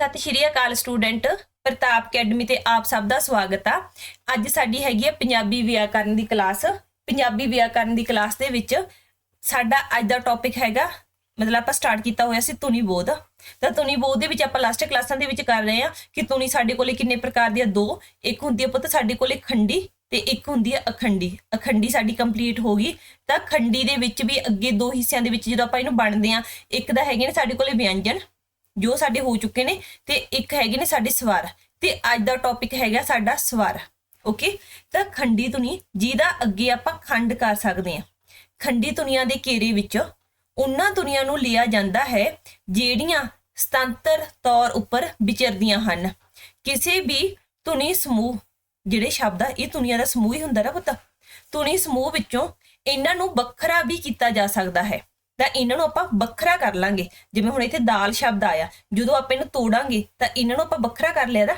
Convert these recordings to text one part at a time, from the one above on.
ਸਤਿ ਸ਼੍ਰੀ ਅਕਾਲ ਸਟੂਡੈਂਟ, ਪ੍ਰਤਾਪ ਅਕੈਡਮੀ ਤੇ ਆਪ ਸਭ ਦਾ ਸਵਾਗਤ ਆ। ਅੱਜ ਸਾਡੀ ਹੈਗੀ ਹੈ ਪੰਜਾਬੀ ਵਿਆਕਰਨ ਦੀ ਕਲਾਸ। ਪੰਜਾਬੀ ਵਿਆਕਰਨ ਦੀ ਕਲਾਸ ਦੇ ਵਿੱਚ ਸਾਡਾ ਅੱਜ ਦਾ ਟੌਪਿਕ ਹੈਗਾ, ਮਤਲਬ ਆਪਾਂ ਸਟਾਰਟ ਕੀਤਾ ਹੋਇਆ ਸੀ ਧੁਨੀ ਬੋਧ। ਤਾਂ ਧੁਨੀ ਬੋਧ ਦੇ ਵਿੱਚ ਆਪਾਂ ਲਾਸਟ ਕਲਾਸਾਂ ਦੇ ਵਿੱਚ ਕਰ ਰਹੇ ਆ ਕਿ ਧੁਨੀ ਸਾਡੇ ਕੋਲੇ ਕਿੰਨੇ ਪ੍ਰਕਾਰ ਦੀਆਂ ਦੋ, ਇੱਕ ਹੁੰਦੀ ਹੈ ਪੁੱਤ ਸਾਡੇ ਕੋਲੇ ਖੰਡੀ ਤੇ ਇੱਕ ਹੁੰਦੀ ਹੈ ਅਖੰਡੀ। ਅਖੰਡੀ ਸਾਡੀ ਕੰਪਲੀਟ ਹੋ ਗਈ। ਤਾਂ ਖੰਡੀ ਦੇ ਵਿੱਚ ਵੀ ਅੱਗੇ ਦੋ ਹਿੱਸਿਆਂ ਦੇ ਵਿੱਚ ਜਦੋਂ ਆਪਾਂ ਇਹਨੂੰ ਬਣਦੇ ਆ, ਇੱਕ ਦਾ ਹੈਗੇ ਨੇ ਸਾਡੇ ਕੋਲੇ ਵਿਅੰਜਨ ਜੋ ਸਾਡੇ ਹੋ ਚੁੱਕੇ ਨੇ ਤੇ ਇੱਕ ਹੈਗੇ ਨੇ ਸਾਡੇ ਸਵਰ ਤੇ ਅੱਜ ਦਾ ਟੌਪਿਕ ਹੈਗਾ ਸਾਡਾ ਸਵਰ ਓਕੇ ਤਾਂ ਖੰਡੀ ਧੁਨੀ ਜਿਹਦਾ ਅੱਗੇ ਆਪਾਂ ਖੰਡ ਕਰ ਸਕਦੇ ਹਾਂ। ਖੰਡੀ ਧੁਨੀਆਂ ਦੇ ਘੇਰੇ ਵਿੱਚ ਉਹਨਾਂ ਧੁਨੀਆਂ ਨੂੰ ਲਿਆ ਜਾਂਦਾ ਹੈ ਜਿਹੜੀਆਂ ਸਤੰਤਰ ਤੌਰ ਉੱਪਰ ਵਿਚਰਦੀਆਂ ਹਨ। ਕਿਸੇ ਵੀ ਧੁਨੀ ਸਮੂਹ, ਜਿਹੜੇ ਸ਼ਬਦ ਆ, ਇਹ ਧੁਨੀਆਂ ਦਾ ਸਮੂਹ ਹੀ ਹੁੰਦਾ ਨਾ ਪੁੱਤ। ਧੁਨੀ ਸਮੂਹ ਵਿੱਚੋਂ ਇਹਨਾਂ ਨੂੰ ਵੱਖਰਾ ਵੀ ਕੀਤਾ ਜਾ ਸਕਦਾ ਹੈ। ਤਾਂ ਇਹਨਾਂ ਨੂੰ ਆਪਾਂ ਵੱਖਰਾ ਕਰ ਲਾਂਗੇ। ਜਿਵੇਂ ਹੁਣ ਇੱਥੇ ਦਾਲ ਸ਼ਬਦ ਆਇਆ, ਜਦੋਂ ਆਪਾਂ ਇਹਨੂੰ ਤੋੜਾਂਗੇ ਤਾਂ ਇਹਨਾਂ ਨੂੰ ਆਪਾਂ ਵੱਖਰਾ ਕਰ ਲਿਆ ਦਾ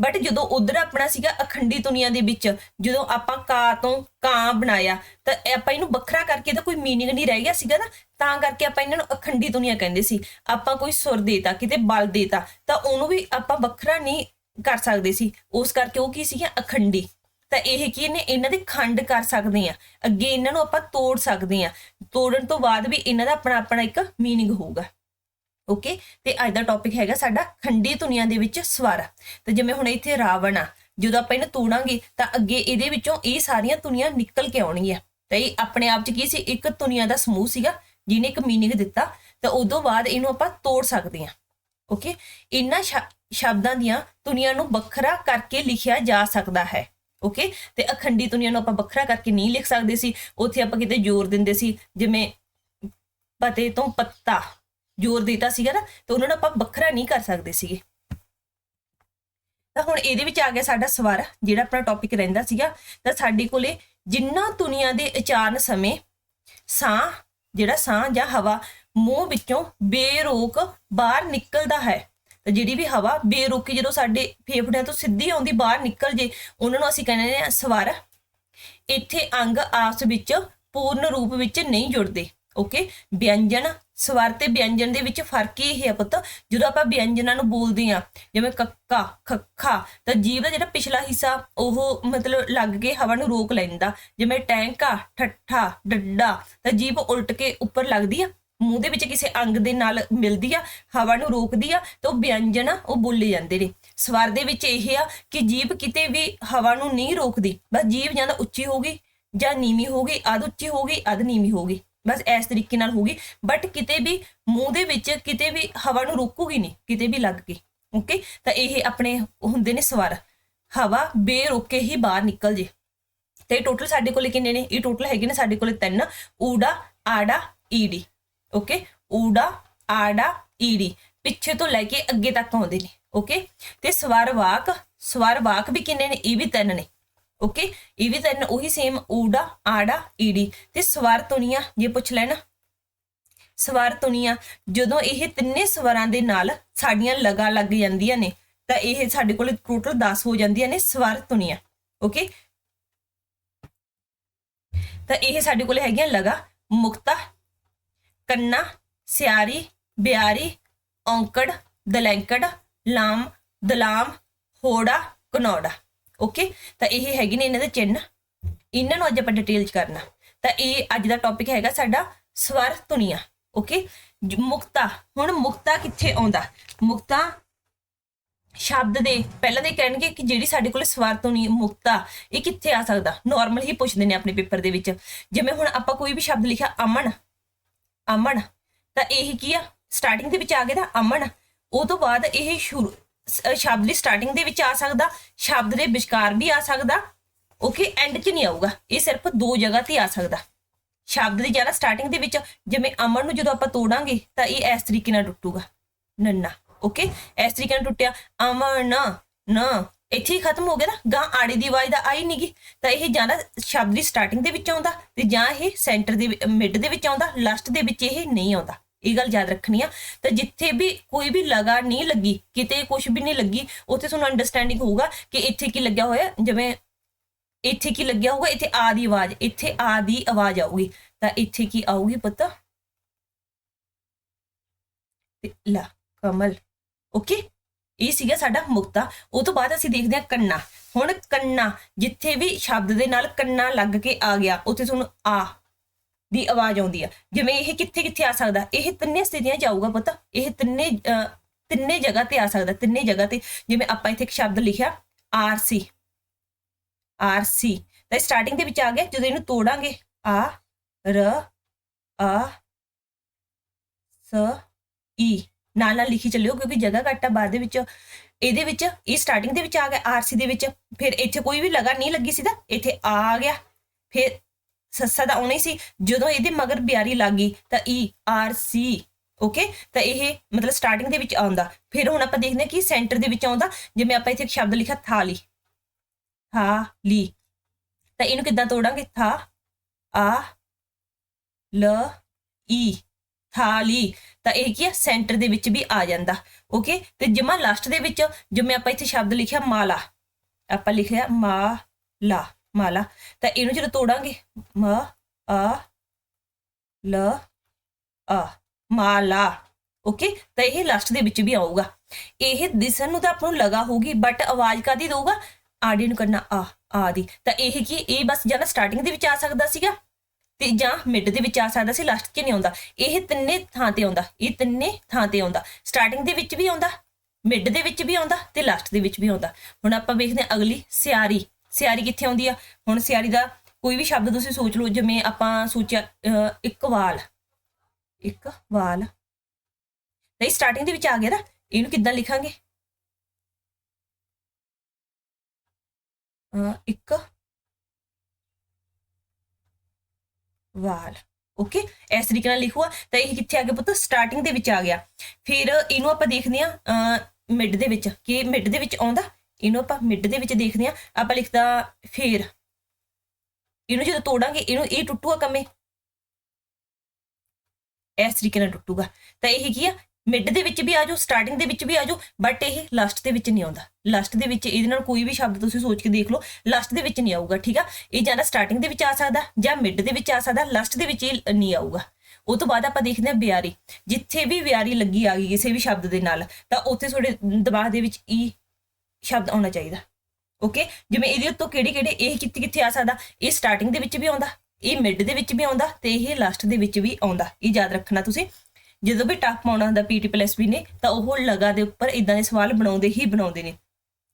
ਬਟ ਜਦੋਂ ਉਧਰ ਆਪਣਾ ਸੀਗਾ ਅਖੰਡੀ ਦੁਨੀਆ ਦੇ ਵਿੱਚ, ਜਦੋਂ ਆਪਾਂ ਕਾ ਤੋਂ ਕਾਂ ਬਣਾਇਆ, ਤਾਂ ਆਪਾਂ ਇਹਨੂੰ ਵੱਖਰਾ ਕਰਕੇ ਤਾਂ ਕੋਈ ਮੀਨਿੰਗ ਨਹੀਂ ਰਹਿ ਗਿਆ ਸੀਗਾ ਨਾ। ਤਾਂ ਕਰਕੇ ਆਪਾਂ ਇਹਨਾਂ ਨੂੰ ਅਖੰਡੀ ਦੁਨੀਆ ਕਹਿੰਦੇ ਸੀ। ਆਪਾਂ ਕੋਈ ਸੁਰ ਦੇਤਾ, ਕਿਤੇ ਬਲ ਦੇਤਾ, ਤਾਂ ਉਹਨੂੰ ਵੀ ਆਪਾਂ ਵੱਖਰਾ ਨਹੀਂ ਕਰ ਸਕਦੇ ਸੀ। ਉਸ ਕਰਕੇ ਉਹ ਕੀ ਸੀਗਾ ਅਖੰਡੀ। ਤਾਂ ਇਹ ਕੀ ਨੇ ਇਹਨਾਂ ਦੇ ਖੰਡ ਕਰ ਸਕਦੇ ਆ ਅੱਗੇ ਇਹਨਾਂ ਨੂੰ ਆਪਾਂ ਤੋੜ ਸਕਦੇ ਆ ਤੋੜਨ ਤੋਂ ਬਾਅਦ ਵੀ ਇਹਨਾਂ ਦਾ ਆਪਣਾ ਆਪਣਾ ਇੱਕ ਮੀਨਿੰਗ ਹੋਊਗਾ। ਓਕੇ ਤੇ ਅੱਜ ਦਾ ਟੌਪਿਕ ਹੈਗਾ ਸਾਡਾ ਖੰਡੀ ਧੁਨੀਆਂ ਦੇ ਵਿੱਚ ਸਵਰ। ਤੇ ਜਿਵੇਂ ਹੁਣ ਇੱਥੇ ਰਾਵਣ ਆ, ਜਦੋਂ ਆਪਾਂ ਇਹਨੂੰ ਤੋੜਾਂਗੇ, ਤਾਂ ਅੱਗੇ ਇਹਦੇ ਵਿੱਚੋਂ ਇਹ ਸਾਰੀਆਂ ਧੁਨੀਆਂ ਨਿਕਲ ਕੇ ਆਉਣਗੀਆਂ। ਤਾਂ ਇਹ ਆਪਣੇ ਆਪ 'ਚ ਕੀ ਸੀ? ਇੱਕ ਧੁਨੀਆਂ ਦਾ ਸਮੂਹ ਸੀਗਾ, ਜਿਹਨੇ ਇੱਕ ਮੀਨਿੰਗ ਦਿੱਤਾ। ਤਾਂ ਉਦੋਂ ਬਾਅਦ ਇਹਨੂੰ ਆਪਾਂ ਤੋੜ ਸਕਦੇ ਹਾਂ। ਓਕੇ ਇਹਨਾਂ ਸ਼ਬਦਾਂ ਦੀਆਂ ਧੁਨੀਆਂ ਨੂੰ ਵੱਖਰਾ ਕਰਕੇ ਲਿਖਿਆ ਜਾ ਸਕਦਾ ਹੈ। ਓਕੇ ਤੇ ਅਖੰਡੀ ਧੁਨੀਆਂ ਨੂੰ ਆਪਾਂ ਵੱਖਰਾ ਕਰਕੇ ਨਹੀਂ ਲਿਖ ਸਕਦੇ ਸੀ। ਉੱਥੇ ਆਪਾਂ ਕਿਤੇ ਜ਼ੋਰ ਦਿੰਦੇ ਸੀ, ਜਿਵੇਂ ਪਤੇ ਤੋਂ ਪੱਤਾ ਜ਼ੋਰ ਦਿੱਤਾ ਸੀਗਾ ਨਾ, ਤੇ ਉਹਨਾਂ ਨੂੰ ਆਪਾਂ ਵੱਖਰਾ ਨਹੀਂ ਕਰ ਸਕਦੇ ਸੀਗੇ। ਤਾਂ ਹੁਣ ਇਹਦੇ ਵਿੱਚ ਆ ਗਿਆ ਸਾਡਾ ਸਵਰ ਜਿਹੜਾ ਆਪਣਾ ਟੌਪਿਕ ਰਹਿੰਦਾ ਸੀਗਾ। ਤਾਂ ਸਾਡੇ ਕੋਲੇ ਜਿੰਨਾ ਧੁਨੀਆਂ ਦੇ ਉਚਾਰਨ ਸਮੇਂ, ਸਾਹ, ਜਿਹੜਾ ਸਾਹ ਜਾਂ ਹਵਾ, ਮੂੰਹ ਵਿੱਚੋਂ ਬੇਰੋਕ ਬਾਹਰ ਨਿਕਲਦਾ ਹੈ। ਜਿਹੜੀ ਵੀ ਹਵਾ ਬੇਰੋਕੀ ਜਦੋਂ ਸਾਡੇ ਫੇਫੜਿਆਂ ਤੋਂ ਸਿੱਧੀ ਆਉਂਦੀ, ਬਾਹਰ ਨਿਕਲ ਜੇ, ਉਹਨਾਂ ਨੂੰ ਅਸੀਂ ਕਹਿੰਦੇ ਨੇ ਸਵਰ। ਇੱਥੇ ਅੰਗ ਆਪਸ ਵਿੱਚ ਪੂਰਨ ਰੂਪ ਵਿੱਚ ਨਹੀਂ ਜੁੜਦੇ ਓਕੇ ਵਿਅੰਜਨ, ਸਵਰ ਤੇ ਵਿਅੰਜਨ ਦੇ ਵਿੱਚ ਫ਼ਰਕ ਇਹ ਹੈ ਪੁੱਤ, ਜਦੋਂ ਆਪਾਂ ਵਿਅੰਜਨਾਂ ਨੂੰ ਬੋਲਦੇ ਆ ਜਿਵੇਂ ਕੱਕਾ, ਖੱਖਾ, ਤਾਂ ਜੀਭ ਦਾ ਜਿਹੜਾ ਪਿਛਲਾ ਹਿੱਸਾ, ਉਹ ਮਤਲਬ ਲੱਗ ਕੇ ਹਵਾ ਨੂੰ ਰੋਕ ਲੈਂਦਾ। ਜਿਵੇਂ ਟੈਂਕਾ, ਠੱਠਾ, ਡੱਡਾ, ਤਾਂ ਜੀਭ ਉਲਟ ਕੇ ਉੱਪਰ ਲੱਗਦੀ ਆ। ਮੂੰਹ ਦੇ ਵਿੱਚ ਕਿਸੇ ਅੰਗ ਦੇ ਨਾਲ ਮਿਲਦੀ ਆ, ਹਵਾ ਨੂੰ ਰੋਕਦੀ ਆ ਤੇ ਉਹ ਵਿਅੰਜਨ ਆ, ਉਹ ਬੋਲੇ ਜਾਂਦੇ ਨੇ। ਸਵਰ ਦੇ ਵਿੱਚ ਇਹ ਆ ਕਿ ਜੀਭ ਕਿਤੇ ਵੀ ਹਵਾ ਨੂੰ ਨਹੀਂ ਰੋਕਦੀ, ਬਸ ਜੀਭ ਜਾਂ ਤਾਂ ਉੱਚੀ ਹੋਗੀ ਜਾਂ ਨੀਵੀਂ ਹੋਗੀ ਅਧ ਉੱਚੀ ਹੋਗੀ ਅਧ ਨੀਵੀਂ ਹੋਗੀ ਬਸ ਇਸ ਤਰੀਕੇ ਨਾਲ ਹੋਗੀ ਬਟ ਕਿਤੇ ਵੀ ਮੂੰਹ ਦੇ ਵਿੱਚ ਕਿਤੇ ਵੀ ਹਵਾ ਨੂੰ ਰੋਕੂਗੀ ਨਹੀਂ, ਕਿਤੇ ਵੀ ਲੱਗ ਕੇ ਓਕੇ ਤਾਂ ਇਹ ਆਪਣੇ ਹੁੰਦੇ ਨੇ ਸਵਰ। ਹਵਾ ਬੇਰੋਕੇ ਹੀ ਬਾਹਰ ਨਿਕਲ ਜੇ। ਤੇ ਟੋਟਲ ਸਾਡੇ ਕੋਲ ਕਿੰਨੇ ਨੇ? ਇਹ ਟੋਟਲ ਹੈਗੇ ਨੇ ਸਾਡੇ ਕੋਲ ਤਿੰਨ। ਊੜਾ ਆੜਾ ਈਡੀ ਓਕੇ ਊੜਾ, ਆੜਾ, ਈੜੀ। ਪਿੱਛੇ ਤੋਂ ਲੈ ਕੇ ਅੱਗੇ ਤੱਕ ਆਉਂਦੇ ਨੇ। ਓਕੇ ਤੇ ਸਵਰ ਵਾਕ ਸਵਰ ਵਾਕ ਵੀ ਕਿੰਨੇ ਨੇ? ਇਹ ਵੀ ਤਿੰਨ ਨੇ। ਓਕੇ ਇਹ ਵੀ ਤਿੰਨ, ਉਹੀ ਸੇਮ ਊੜਾ, ਆੜਾ, ਈੜੀ। ਤੇ ਸਵਰ ਧੁਨੀਆਂ, ਜੇ ਪੁੱਛ ਲੈਣਾ। ਸਵਰ ਧੁਨੀਆਂ, ਜਦੋਂ ਇਹ ਤਿੰਨੇ ਸਵਰਾਂ ਦੇ ਨਾਲ ਸਾਡੀਆਂ ਲਗਾ ਲੱਗ ਜਾਂਦੀਆਂ ਨੇ, ਤਾਂ ਇਹ ਸਾਡੇ ਕੋਲ ਟੋਟਲ 10 ਹੋ ਜਾਂਦੀਆਂ ਨੇ ਸਵਰ ਧੁਨੀਆਂ। ਓਕੇ ਤਾਂ ਇਹ ਸਾਡੇ ਕੋਲ ਹੈਗੀਆਂ ਲਗਾ, ਮੁਕਤਾ ਕੰਨਾ, ਸਿਆਰੀ, ਬਿਆਰੀ, ਔਂਕੜ, ਦਲੈਂਕੜ, ਲਾਮ, ਦਲਾਮ, ਹੋੜਾ ਕਨੌੜਾ ਓਕੇ ਤਾਂ ਇਹ ਹੈਗੇ ਨੇ ਇਹਨਾਂ ਦੇ ਚਿੰਨ ਇਹਨਾਂ ਨੂੰ ਅੱਜ ਆਪਾਂ ਡਿਟੇਲ ਚ ਕਰਨਾ। ਤਾਂ ਇਹ ਅੱਜ ਦਾ ਟੌਪਿਕ ਹੈਗਾ ਸਾਡਾ ਸਵਰ ਧੁਨੀਆਂ। ਓਕੇ ਮੁਕਤਾ। ਹੁਣ ਮੁਕਤਾ ਕਿੱਥੇ ਆਉਂਦਾ? ਮੁਕਤਾ ਸ਼ਬਦ ਦੇ ਪਹਿਲਾਂ ਦੇ ਕਹਿਣਗੇ ਕਿ ਜਿਹੜੀ ਸਾਡੇ ਕੋਲ ਸਵਰ ਧੁਨੀ, ਮੁਕਤਾ, ਇਹ ਕਿੱਥੇ ਆ ਸਕਦਾ? ਨਾਰਮਲ ਹੀ ਪੁੱਛਦੇ ਨੇ ਆਪਣੇ ਪੇਪਰ ਦੇ ਵਿੱਚ। ਜਿਵੇਂ ਹੁਣ ਆਪਾਂ ਕੋਈ ਵੀ ਸ਼ਬਦ ਲਿਖਿਆ ਅਮਨ ਅਮਨ। ਤਾਂ ਇਹ ਕੀ ਆ? ਸਟਾਰਟਿੰਗ ਦੇ ਵਿੱਚ ਆ ਗਿਆ ਤਾਂ ਅਮਨ। ਉਹ ਤੋਂ ਬਾਅਦ ਇਹ ਸ਼ੁਰੂ ਸ਼ਬਦ ਦੀ ਸਟਾਰਟਿੰਗ ਦੇ ਵਿੱਚ ਆ ਸਕਦਾ, ਸ਼ਬਦ ਦੇ ਵਿਚਕਾਰ ਵੀ ਆ ਸਕਦਾ। ਓਕੇ ਐਂਡ 'ਚ ਨਹੀਂ ਆਊਗਾ। ਇਹ ਸਿਰਫ ਦੋ ਜਗ੍ਹਾ ਤੇ ਆ ਸਕਦਾ। ਸ਼ਬਦ ਦੀ ਜ਼ਿਆਦਾ ਸਟਾਰਟਿੰਗ ਦੇ ਵਿੱਚ ਜਿਵੇਂ ਅਮਨ ਨੂੰ ਜਦੋਂ ਆਪਾਂ ਤੋੜਾਂਗੇ, ਤਾਂ ਇਹ ਇਸ ਤਰੀਕੇ ਨਾਲ ਟੁੱਟੂਗਾ। ਨੰਨਾ। ਓਕੇ ਇਸ ਤਰੀਕੇ ਨਾਲ ਟੁੱਟਿਆ। ਅਮਨ, ਨਾ। ਇੱਥੇ ਹੀ ਖਤਮ ਹੋ ਗਿਆ ਨਾ ਗਾਂ ਆੜੀ ਦੀ ਆਵਾਜ਼ ਦਾ ਆਈ ਨਹੀਂਗੀ ਤਾਂ ਇਹ ਜਾਂ ਸ਼ਬਦ ਦੀ ਸਟਾਰਟਿੰਗ ਦੇ ਵਿੱਚ ਆਉਂਦਾ ਤੇ ਜਾਂ ਇਹ ਸੈਂਟਰ ਦੇ ਮਿਡ ਦੇ ਵਿੱਚ ਆਉਂਦਾ ਲਾਸਟ ਦੇ ਵਿੱਚ ਇਹ ਨਹੀਂ ਆਉਂਦਾ। ਇਹ ਗੱਲ ਯਾਦ ਰੱਖਣੀ ਆ। ਤਾਂ ਜਿੱਥੇ ਵੀ ਕੋਈ ਵੀ ਲਗਾ ਨਹੀਂ ਲੱਗੀ, ਕਿਤੇ ਕੁਝ ਵੀ ਨਹੀਂ ਲੱਗੀ, ਉੱਥੇ ਤੁਹਾਨੂੰ ਅੰਡਰਸਟੈਂਡਿੰਗ ਹੋਊਗਾ ਕਿ ਇੱਥੇ ਕੀ ਲੱਗਿਆ ਹੋਇਆ। ਜਿਵੇਂ ਇੱਥੇ ਕੀ ਲੱਗਿਆ ਹੋਊਗਾ, ਇੱਥੇ ਆ ਦੀ ਆਵਾਜ਼, ਇੱਥੇ ਆ ਦੀ ਆਵਾਜ਼ ਆਊਗੀ। ਤਾਂ ਇੱਥੇ ਕੀ ਆਊਗੀ ਪਤਾ? ਤੇ ਲਾ ਕਮਲ ਓਕੇ ਇਹ ਸੀਗਾ ਸਾਡਾ ਮੁਕਤਾ। ਉਹ ਤੋਂ ਬਾਅਦ ਅਸੀਂ ਦੇਖਦੇ ਹਾਂ ਕੰਨਾ। ਹੁਣ ਕੰਨਾ ਜਿੱਥੇ ਵੀ ਸ਼ਬਦ ਦੇ ਨਾਲ ਕੰਨਾ ਲੱਗ ਕੇ ਆ ਗਿਆ ਉੱਥੇ ਤੁਹਾਨੂੰ ਆ ਦੀ ਆਵਾਜ਼ ਆਉਂਦੀ ਆ। ਜਿਵੇਂ ਇਹ ਕਿੱਥੇ ਕਿੱਥੇ ਆ ਸਕਦਾ? ਇਹ ਤਿੰਨੇ ਸਥਿਤੀਆਂ ਜਾਊਗਾ ਪਤਾ। ਇਹ ਤਿੰਨੇ ਅਹ, ਤਿੰਨੇ ਜਗ੍ਹਾ ਤੇ ਆ ਸਕਦਾ ਤਿੰਨੇ ਜਗ੍ਹਾ ਤੇ। ਜਿਵੇਂ ਆਪਾਂ ਇੱਥੇ ਇੱਕ ਸ਼ਬਦ ਲਿਖਿਆ ਆਰਸੀ ਆਰਸੀ ਤਾਂ ਸਟਾਰਟਿੰਗ ਦੇ ਵਿੱਚ ਆ ਗਿਆ ਜਦੋਂ ਇਹਨੂੰ ਤੋੜਾਂਗੇ ਆ ਰ ਆ ਸ ਈ। ਨਾਲ ਨਾਲ ਲਿਖੀ ਚੱਲਿਓ, ਕਿਉਂਕਿ ਜਗ੍ਹਾ ਘੱਟ ਆ, ਬਾਅਦ ਦੇ ਵਿੱਚ ਇਹਦੇ ਵਿੱਚ, ਇਹ ਸਟਾਰਟਿੰਗ ਦੇ ਵਿੱਚ ਆ ਗਿਆ ਆਰਸੀ ਦੇ ਵਿੱਚ। ਫਿਰ ਇੱਥੇ ਕੋਈ ਵੀ ਲਗਾ ਨਹੀਂ ਲੱਗੀ ਸੀ ਤਾਂ ਇੱਥੇ ਆ ਆ ਗਿਆ। ਫਿਰ ਸੱਸਾ ਦਾ ਆਉਣਾ ਹੀ ਸੀ। ਜਦੋਂ ਇਹਦੇ ਮਗਰ ਬਿਆਰੀ ਲੱਗੀ ਤਾਂ ਈ ਆਰ ਸੀ ਓਕੇ ਤਾਂ ਇਹ ਮਤਲਬ ਸਟਾਰਟਿੰਗ ਦੇ ਵਿੱਚ ਆਉਂਦਾ। ਫਿਰ ਹੁਣ ਆਪਾਂ ਦੇਖਦੇ ਹਾਂ ਕਿ ਸੈਂਟਰ ਦੇ ਵਿੱਚ ਆਉਂਦਾ। ਜਿਵੇਂ ਆਪਾਂ ਇੱਥੇ ਇੱਕ ਸ਼ਬਦ ਲਿਖਿਆ ਥਾਲੀ ਥਾਲੀ ਤਾਂ ਇਹਨੂੰ ਕਿੱਦਾਂ ਤੋੜਾਂਗੇ? ਥਾ, ਆ, ਲ, ਈ। ਥਾਲੀ ਤਾਂ ਇਹ ਕੀ ਹੈ ਸੈਂਟਰ ਦੇ ਵਿੱਚ ਵੀ ਆ ਜਾਂਦਾ। ਓਕੇ ਤੇ ਜਮਾ ਲਾਸਟ ਦੇ ਵਿੱਚ ਜਿਵੇਂ ਆਪਾਂ ਇੱਥੇ ਸ਼ਬਦ ਲਿਖਿਆ, ਮਾਲਾ। ਆਪਾਂ ਲਿਖਿਆ ਮਾਲਾ ਮਾਲਾ। ਤਾਂ ਇਹਨੂੰ ਜਦੋਂ ਤੋੜਾਂਗੇ, ਮ ਆ ਲ ਆ ਮਾਲਾ। ਓਕੇ ਤਾਂ ਇਹ ਲਾਸਟ ਦੇ ਵਿੱਚ ਵੀ ਆਊਗਾ। ਇਹ ਦਿਸਣ ਨੂੰ ਤਾਂ ਆਪਾਂ ਨੂੰ ਲਗਾ ਹੋਊਗੀ ਬਟ ਆਵਾਜ਼ ਕਾਦੀ ਦਊਗਾ? ਆਡੀ ਨੂੰ ਕਰਨਾ ਆ ਆ ਦੀ। ਤਾਂ ਇਹ ਕੀ, ਇਹ ਬਸ ਜਾਂ ਸਟਾਰਟਿੰਗ ਦੇ ਵਿੱਚ ਆ ਸਕਦਾ ਸੀਗਾ? ਤੇ ਜਾਂ ਮਿਡ ਦੇ ਵਿੱਚ ਆ ਸਕਦਾ ਸੀ ਲਾਸਟ 'ਚ ਨਹੀਂ ਆਉਂਦਾ। ਇਹ ਤਿੰਨੇ ਥਾਂ ਤੇ ਆਉਂਦਾ ਇਹ ਤਿੰਨੇ ਥਾਂ ਤੇ ਆਉਂਦਾ। ਸਟਾਰਟਿੰਗ ਦੇ ਵਿੱਚ ਵੀ ਆਉਂਦਾ ਮਿਡ ਦੇ ਵਿੱਚ ਵੀ ਆਉਂਦਾ ਤੇ ਲਾਸਟ ਦੇ ਵਿੱਚ ਵੀ ਆਉਂਦਾ। ਹੁਣ ਆਪਾਂ ਵੇਖਦੇ ਹਾਂ ਅਗਲੀ ਸਿਆਰੀ। ਸਿਆਰੀ ਕਿੱਥੇ ਆਉਂਦੀ ਆ? ਹੁਣ ਸਿਆਰੀ ਦਾ ਕੋਈ ਵੀ ਸ਼ਬਦ ਤੁਸੀਂ ਸੋਚ ਲਓ ਜਿਵੇਂ ਆਪਾਂ ਸੋਚਿਆ ਅਹ, ਇੱਕ ਵਾਲ। ਇੱਕ ਵਾਲ। ਨਹੀਂ ਸਟਾਰਟਿੰਗ ਦੇ ਵਿੱਚ ਆ ਗਿਆ ਨਾ ਇਹਨੂੰ ਕਿੱਦਾਂ ਲਿਖਾਂਗੇ? ਅਹ, ਇੱਕ ਵਾਲ। ਓਕੇ ਇਸ ਤਰੀਕੇ ਨਾਲ ਲਿਖੂਆ, ਤਾਂ ਇਹ ਕਿੱਥੇ ਆ ਗਿਆ ਪੁੱਤ? ਸਟਾਰਟਿੰਗ ਦੇ ਵਿੱਚ ਆ ਗਿਆ। ਫਿਰ ਇਹਨੂੰ ਆਪਾਂ ਦੇਖਦੇ ਆ ਮਿਡ ਦੇ ਵਿੱਚ। ਕਿ ਮਿਡ ਦੇ ਵਿੱਚ ਆਉਂਦਾ? ਇਹਨੂੰ ਆਪਾਂ ਮਿਡ ਦੇ ਵਿੱਚ ਦੇਖਦੇ ਆ ਆਪਾਂ ਲਿਖਦਾ ਫੇਰ। ਇਹਨੂੰ ਜਦੋਂ ਤੋੜਾਂਗੇ, ਇਹਨੂੰ ਇਹ ਟੁੱਟੂਗਾ ਕਮੇ। ਇਸ ਤਰੀਕੇ ਨਾਲ ਟੁੱਟੂਗਾ। ਤਾਂ ਇਹ ਕੀ ਆ? ਮਿਡ ਦੇ ਵਿੱਚ ਵੀ ਆ ਜਾਓ ਸਟਾਰਟਿੰਗ ਦੇ ਵਿੱਚ ਵੀ ਆ ਜਾਓ ਬਟ ਇਹ ਲਾਸਟ ਦੇ ਵਿੱਚ ਨਹੀਂ ਆਉਂਦਾ ਲਾਸਟ ਦੇ ਵਿੱਚ ਇਹਦੇ ਨਾਲ ਕੋਈ ਵੀ ਸ਼ਬਦ ਤੁਸੀਂ ਸੋਚ ਕੇ ਦੇਖ ਲਓ ਲਾਸਟ ਦੇ ਵਿੱਚ ਨਹੀਂ ਆਊਗਾ ਠੀਕ ਆ ਇਹ ਜਾਂ ਸਟਾਰਟਿੰਗ ਦੇ ਵਿੱਚ ਆ ਸਕਦਾ ਜਾਂ ਮਿਡ ਦੇ ਵਿੱਚ ਆ ਸਕਦਾ ਲਾਸਟ ਦੇ ਵਿੱਚ ਇਹ ਨਹੀਂ ਆਊਗਾ ਉਹ ਤੋਂ ਬਾਅਦ ਆਪਾਂ ਦੇਖਦੇ ਹਾਂ ਬਿਆਰੀ ਜਿੱਥੇ ਵੀ ਬਿਆਰੀ ਲੱਗੀ ਆ ਗਈ ਕਿਸੇ ਵੀ ਸ਼ਬਦ ਦੇ ਨਾਲ ਤਾਂ ਉੱਥੇ ਤੁਹਾਡੇ ਦਿਮਾਗ ਦੇ ਵਿੱਚ ਈ ਸ਼ਬਦ ਆਉਣਾ ਚਾਹੀਦਾ ਓਕੇ ਜਿਵੇਂ ਇਹਦੇ ਉੱਤੋਂ ਕਿਹੜੇ ਕਿਹੜੇ ਇਹ ਕਿੱਥੇ ਕਿੱਥੇ ਆ ਸਕਦਾ ਇਹ ਸਟਾਰਟਿੰਗ ਦੇ ਵਿੱਚ ਵੀ ਆਉਂਦਾ ਇਹ ਮਿਡ ਦੇ ਵਿੱਚ ਵੀ ਆਉਂਦਾ ਤੇ ਇਹ ਲਾਸਟ ਦੇ ਵਿੱਚ ਵੀ ਆਉਂਦਾ ਇਹ ਯਾਦ ਰੱਖਣਾ ਤੁਸੀਂ ਜਦੋਂ ਵੀ ਟੱਪ ਪਾਉਣਾ ਹੁੰਦਾ ਪੀਟੀ ਪਲੱਸ ਵੀ ਨੇ, ਤਾਂ ਉਹ ਲਗਾ ਦੇ ਉੱਪਰ ਇਦਾਂ ਦੇ ਸਵਾਲ ਬਣਾਉਂਦੇ ਹੀ ਬਣਾਉਂਦੇ ਨੇ।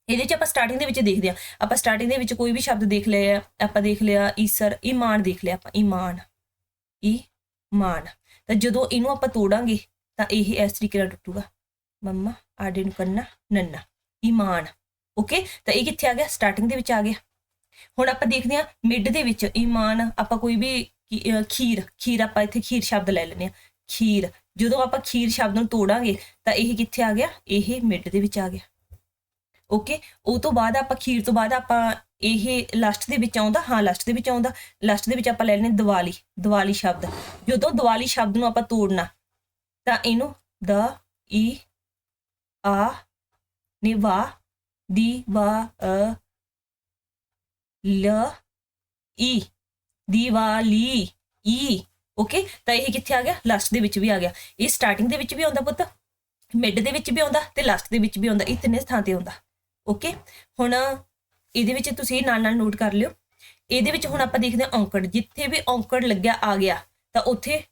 ਇਹਦੇ ਚ ਆਪਾਂ ਸਟਾਰਟਿੰਗ ਦੇ ਵਿੱਚ ਦੇਖਦੇ ਆ ਆਪਾਂ ਸਟਾਰਟਿੰਗ ਦੇ ਵਿੱਚ ਕੋਈ ਵੀ ਸ਼ਬਦ ਦੇਖ ਲਿਆ, ਆਪਾਂ ਦੇਖ ਲਿਆ ਈਸਰ ਈਮਾਨ ਦੇਖ ਲਿਆ ਆਪਾਂ ਈਮਾਨ ਈਮਾਨ ਤਾਂ ਜਦੋਂ ਇਹਨੂੰ ਆਪਾਂ ਤੋੜਾਂਗੇ, ਤਾਂ ਇਹ ਇਸ ਤਰੀਕੇ ਨਾਲ ਟੁੱਟੂਗਾ। ਮੰਮਾ, ਆਡੇ ਨੂੰ ਕਰਨਾ ਨੰਨਾ ਈਮਾਨ ਓਕੇ ਤਾਂ ਇਹ ਕਿੱਥੇ ਆ ਗਿਆ? ਸਟਾਰਟਿੰਗ ਦੇ ਵਿੱਚ ਆ ਗਿਆ। ਹੁਣ ਆਪਾਂ ਦੇਖਦੇ ਹਾਂ ਮਿਡ ਦੇ ਵਿੱਚ ਈਮਾਨ ਆਪਾਂ ਕੋਈ ਵੀ ਖੀਰ ਖੀਰ ਆਪਾਂ ਇੱਥੇ ਖੀਰ ਸ਼ਬਦ ਲੈ ਲੈਂਦੇ ਆ ਖੀਰ ਜਦੋਂ ਆਪਾਂ ਖੀਰ ਸ਼ਬਦ ਨੂੰ ਤੋੜਾਂਗੇ ਤਾਂ ਇਹ ਕਿੱਥੇ ਆ ਗਿਆ? ਇਹ ਮਿਡ ਦੇ ਵਿੱਚ ਆ ਗਿਆ। ਓਕੇ ਉਹ ਤੋਂ ਬਾਅਦ ਆਪਾਂ ਖੀਰ ਤੋਂ ਬਾਅਦ ਆਪਾਂ ਇਹ ਲਾਸਟ ਦੇ ਵਿੱਚ ਆਉਂਦਾ। ਹਾਂ ਲਾਸਟ ਦੇ ਵਿੱਚ ਆਉਂਦਾ। ਲਾਸਟ ਦੇ ਵਿੱਚ ਆਪਾਂ ਲੈ ਲੈਣੇ ਦੀਵਾਲੀ। ਦੀਵਾਲੀ ਸ਼ਬਦ। ਜਦੋਂ ਦੀਵਾਲੀ ਸ਼ਬਦ ਨੂੰ ਆਪਾਂ ਤੋੜਨਾ, ਤਾਂ ਇਹਨੂੰ ਦ, ਈ, ਆ, ਨਿਵਾ ਦੀ ਵਾ ਅ, ਲ, ਈ, ਦੀਵਾਲੀ, ਈ। ਓਕੇ ਤਾਂ ਇਹ ਕਿੱਥੇ ਆ ਗਿਆ? ਲਾਸਟ ਦੇ ਵਿੱਚ ਵੀ ਆ ਗਿਆ। ਇਹ ਸਟਾਰਟਿੰਗ ਦੇ ਵਿੱਚ ਵੀ ਆਉਂਦਾ ਪੁੱਤ। ਮਿਡ ਦੇ ਵਿੱਚ ਵੀ ਆਉਂਦਾ ਤੇ ਲਾਸਟ ਦੇ ਵਿੱਚ ਵੀ ਆਉਂਦਾ। ਇਹ ਤਿੰਨੇ ਥਾਂ ਤੇ ਆਉਂਦਾ। ਓਕੇ ਹੁਣ ਇਹਦੇ ਵਿੱਚ ਤੁਸੀਂ ਨਾਲ ਨਾਲ ਨੋਟ ਕਰ ਲਿਓ। ਇਹਦੇ ਵਿੱਚ ਹੁਣ ਆਪਾਂ ਦੇਖਦੇ ਹਾਂ ਔਂਕੜ। ਜਿੱਥੇ ਵੀ ਔਂਕੜ ਲੱਗਿਆ, ਆ ਗਿਆ। ਤਾਂ ਉੱਥੇ